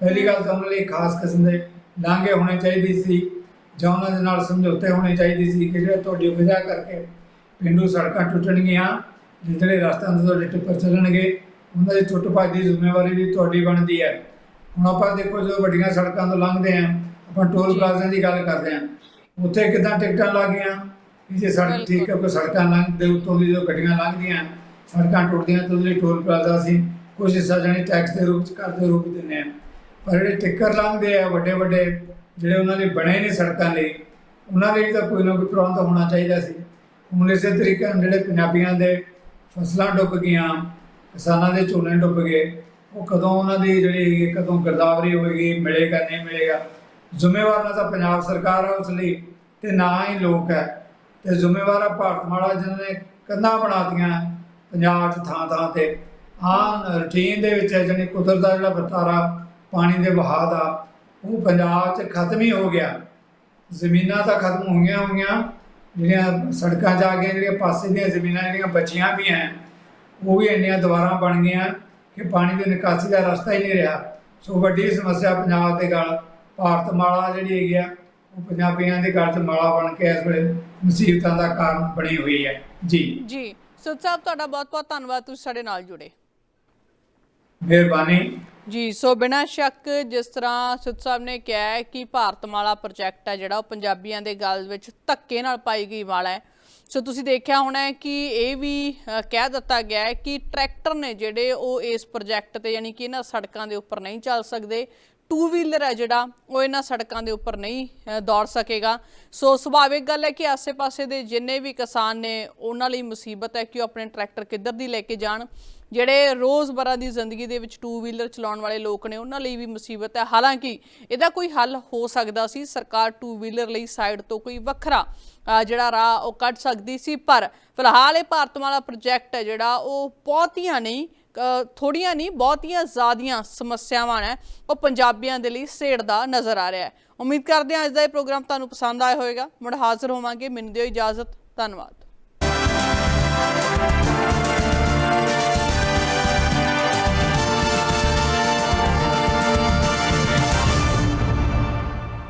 [SPEAKER 2] ਪਹਿਲੀ ਗੱਲ ਤਾਂ ਉਹਨਾਂ ਲਈ ਖਾਸ ਕਿਸਮ ਦੇ ਲਾਂਘੇ ਹੋਣੇ ਚਾਹੀਦੇ ਸੀ ਜਾਂ ਉਹਨਾਂ ਦੇ ਨਾਲ ਸਮਝੌਤੇ ਹੋਣੇ ਚਾਹੀਦੇ ਸੀ ਕਿ ਜਿਹੜੇ ਤੁਹਾਡੀ ਵਜ੍ਹਾ ਕਰਕੇ ਪਿੰਡੂ ਸੜਕਾਂ ਟੁੱਟਣਗੀਆਂ ਜਿਹੜੇ ਰਸਤਿਆਂ ਤੋਂ ਤੁਹਾਡੇ ਟਿੱਪਰ ਚੱਲਣਗੇ ਉਹਨਾਂ ਦੀ ਟੁੱਟ ਭੱਜ ਦੀ ਜ਼ਿੰਮੇਵਾਰੀ ਵੀ ਤੁਹਾਡੀ ਬਣਦੀ ਹੈ। ਹੁਣ ਆਪਾਂ ਦੇਖੋ ਜਦੋਂ ਵੱਡੀਆਂ ਸੜਕਾਂ ਤੋਂ ਲੰਘਦੇ ਆਂ ਆਪਾਂ ਟੋਲ। ਪਲਾਜ਼ਾ ਦੀ ਗੱਲ ਕਰਦੇ ਆਂ ਉੱਥੇ ਕਿਦਾਂ ਟਿਕਟਾਂ ਲੱਗੀਆਂ? ਕਿ ਜੇ ਸੜਕ ਠੀਕ ਹੈ ਕੋਈ ਸੜਕਾਂ ਲੰਘ ਦੇ ਉੱਤੋਂ ਦੀ ਜੋ ਗੱਡੀਆਂ ਲੰਘਦੀਆਂ ਸੜਕਾਂ ਟੁੱਟਦੀਆਂ ਤਾਂ ਉਹਦੇ ਲਈ ਟੋਲ ਪਲਾਜ਼ਾ ਸੀ। ਕੁਝ ਹਿੱਸਾ ਜਾਣੀ ਟੈਕਸ ਦੇ ਰੂਪ ਚ ਕਰ ਦੇ ਰੂਪ ਦਿੰਦੇ ਆ। ਪਰ ਜਿਹੜੇ ਟਿੱਕਰ ਲੰਘਦੇ ਆ, ਵੱਡੇ ਵੱਡੇ, ਜਿਹੜੇ ਉਹਨਾਂ ਲਈ ਬਣੇ ਨੇ ਸੜਕਾਂ ਲਈ ਉਹਨਾਂ ਲਈ ਵੀ ਤਾਂ ਕੋਈ ਨਾ ਕੋਈ ਪ੍ਰਬੰਧ ਹੋਣਾ ਚਾਹੀਦਾ ਸੀ। ਹੁਣ ਇਸੇ ਤਰੀਕੇ ਨਾਲ ਜਿਹੜੇ ਪੰਜਾਬੀਆਂ ਦੇ ਫਸਲਾਂ ਡੁੱਬ ਗਈਆਂ, ਕਿਸਾਨਾਂ ਦੇ ਝੋਨੇ ਡੁੱਬ ਗਏ, ਉਹ ਕਦੋਂ ਉਹਨਾਂ ਦੀ ਜਿਹੜੀ ਹੈਗੀ ਕਦੋਂ ਗਿਰਦਾਵਰੀ ਹੋਏਗੀ, ਮਿਲੇਗਾ, ਨਹੀਂ ਮਿਲੇਗਾ। ਜ਼ਿੰਮੇਵਾਰ ਨਾ ਤਾਂ ਪੰਜਾਬ ਸਰਕਾਰ ਹੈ ਉਸ ਲਈ, ਤੇ ਨਾ ਹੀ ਲੋਕ ਹੈ ਤੇ ਜ਼ਿੰਮੇਵਾਰ ਭਾਰਤ ਭਾਰਤਮਾਲਾ ਜਿਨ੍ਹਾਂ ਨੇ ਕੰਧਾਂ ਬਣਾਤੀਆਂ। ਪੰਜਾਬ 'ਚ ਥਾਂ ਥਾਂ ਤੇ। ਆਮ ਰੂਟੀਨ ਦੇ ਵਿੱਚ ਹੈ ਕੁਦਰਤ ਦਾ ਜਿਹੜਾ ਵਰਤਾਰਾ, ਪਾਣੀ ਦੇ ਵਹਾਅ ਦਾ, ਉਹ ਪੰਜਾਬ 'ਚ ਖਤਮ ਹੀ ਹੋ ਗਿਆ। ਜ਼ਮੀਨਾਂ ਤਾਂ ਖਤਮ ਹੋਈਆਂ ਹੋਈਆਂ, ਜਿਹੜੀਆਂ ਸੜਕਾਂ 'ਚ ਆ ਗਈਆਂ ਜਿਹੜੀਆਂ ਪਾਸੇ ਦੀਆਂ ਜ਼ਮੀਨਾਂ ਜਿਹੜੀਆਂ ਬਚੀਆਂ ਵੀ ਹੈ ਉਹ ਵੀ ਇੰਨੀਆਂ ਦੁਬਾਰਾ ਬਣ ਗਈਆਂ ਕਿ ਪਾਣੀ ਦੀ ਨਿਕਾਸੀ ਦਾ ਰਸਤਾ ਹੀ ਨਹੀਂ ਰਿਹਾ। ਸੋ ਵੱਡੀ ਸਮੱਸਿਆ ਪੰਜਾਬ ਦੇ ਗਲ, ਭਾਰਤ ਮਾਲਾ ਜਿਹੜੀ ਹੈਗੀ ਆ, ਉਹ ਪੰਜਾਬੀਆਂ ਦੇ ਗਲ 'ਚ ਮਾਲਾ ਬਣ ਕੇ ਇਸ ਵੇਲੇ ਮੁਸੀਬਤਾਂ ਦਾ ਕਾਰਨ ਬਣੀ ਹੋਈ ਹੈ ਜੀ।
[SPEAKER 1] ਜੀ। ਸੁਤ ਸਾਹਿਬ ਤੁਹਾਡਾ ਬਹੁਤ-ਬਹੁਤ ਧੰਨਵਾਦ ਤੁਸੀਂ ਸਾਡੇ ਨਾਲ ਜੁੜੇ।
[SPEAKER 2] ਮਿਹਰਬਾਨੀ।
[SPEAKER 1] ਜੀ ਸੋ ਬਿਨਾਂ ਸ਼ੱਕ ਜਿਸ ਤਰ੍ਹਾਂ ਸੁਤ ਸਾਹਿਬ ਨੇ ਕਿਹਾ ਹੈ ਕਿ ਭਾਰਤਮਾਲਾ ਪ੍ਰੋਜੈਕਟ ਹੈ ਜਿਹੜਾ ਉਹ ਪੰਜਾਬੀਆਂ ਦੇ ਗਲ ਵਿੱਚ ਧੱਕੇ ਨਾਲ ਪਾਈ ਗਈ ਵਾਲਾ ਹੈ। ਸੋ ਤੁਸੀਂ ਦੇਖਿਆ ਹੋਣਾ ਕਿ ਇਹ ਵੀ ਕਹਿ ਦਿੱਤਾ ਗਿਆ ਹੈ ਕਿ ਟਰੈਕਟਰ ਨੇ ਜਿਹੜੇ ਉਹ ਇਸ ਪ੍ਰੋਜੈਕਟ ਤੇ ਯਾਨੀ ਕਿ ਇਹਨਾਂ ਸੜਕਾਂ ਦੇ ਉੱਪਰ ਨਹੀਂ ਚੱਲ ਸਕਦੇ। ਟੂ ਵੀਲਰ ਹੈ ਜਿਹੜਾ, ਉਹ ਇਹਨਾਂ ਸੜਕਾਂ ਦੇ ਉੱਪਰ ਨਹੀਂ ਦੌੜ ਸਕੇਗਾ। ਸੋ ਸੁਭਾਵਿਕ ਗੱਲ ਹੈ ਕਿ ਆਸੇ-ਪਾਸੇ ਦੇ ਜਿੰਨੇ ਵੀ ਕਿਸਾਨ ਨੇ, ਉਹਨਾਂ ਲਈ ਮੁਸੀਬਤ ਹੈ ਕਿ ਉਹ ਆਪਣੇ ਟਰੈਕਟਰ ਕਿੱਧਰ ਦੀ ਲੈ ਕੇ ਜਾਣ। ਜਿਹੜੇ ਰੋਜ਼ਮਰਾ ਦੀ ਜ਼ਿੰਦਗੀ ਦੇ ਵਿੱਚ ਟੂ ਵੀਲਰ ਚਲਾਉਣ ਵਾਲੇ ਲੋਕ ਨੇ, ਉਹਨਾਂ ਲਈ ਵੀ ਮੁਸੀਬਤ ਹੈ। ਹਾਲਾਂਕਿ, ਇਹਦਾ ਕੋਈ ਹੱਲ ਹੋ ਸਕਦਾ ਸੀ, ਸਰਕਾਰ ਟੂ ਵੀਲਰ ਲਈ ਸਾਈਡ ਤੋਂ ਕੋਈ ਵੱਖਰਾ ਜਿਹੜਾ ਰਾਹ ਉਹ ਕੱਢ ਸਕਦੀ ਸੀ, ਪਰ ਫਿਲਹਾਲ ਇਹ ਭਾਰਤਮਾਲਾ ਪ੍ਰੋਜੈਕਟ ਹੈ ਜਿਹੜਾ, ਉਹ ਬਹੁਤੀਆਂ ਨਹੀਂ। ਥੋੜੀਆਂ ਨਹੀਂ, ਬਹੁਤੀਆਂ ਜ਼ਿਆਦੀਆਂ ਸਮੱਸਿਆਵਾਂ ਨੇ, ਉਹ ਪੰਜਾਬੀਆਂ ਦੇ ਲਈ ਸੇੜਦਾ ਨਜ਼ਰ ਆ ਰਿਹਾ ਹੈ। ਉਮੀਦ ਕਰਦੇ ਹਾਂ ਅੱਜ ਦਾ ਇਹ ਪ੍ਰੋਗਰਾਮ ਤੁਹਾਨੂੰ ਪਸੰਦ ਆਇਆ ਹੋਵੇਗਾ। ਮੁੜ ਹਾਜ਼ਰ ਹੋਵਾਂਗੇ। ਮੈਨੂੰ ਦਿਓ ਇਜਾਜ਼ਤ। ਧੰਨਵਾਦ।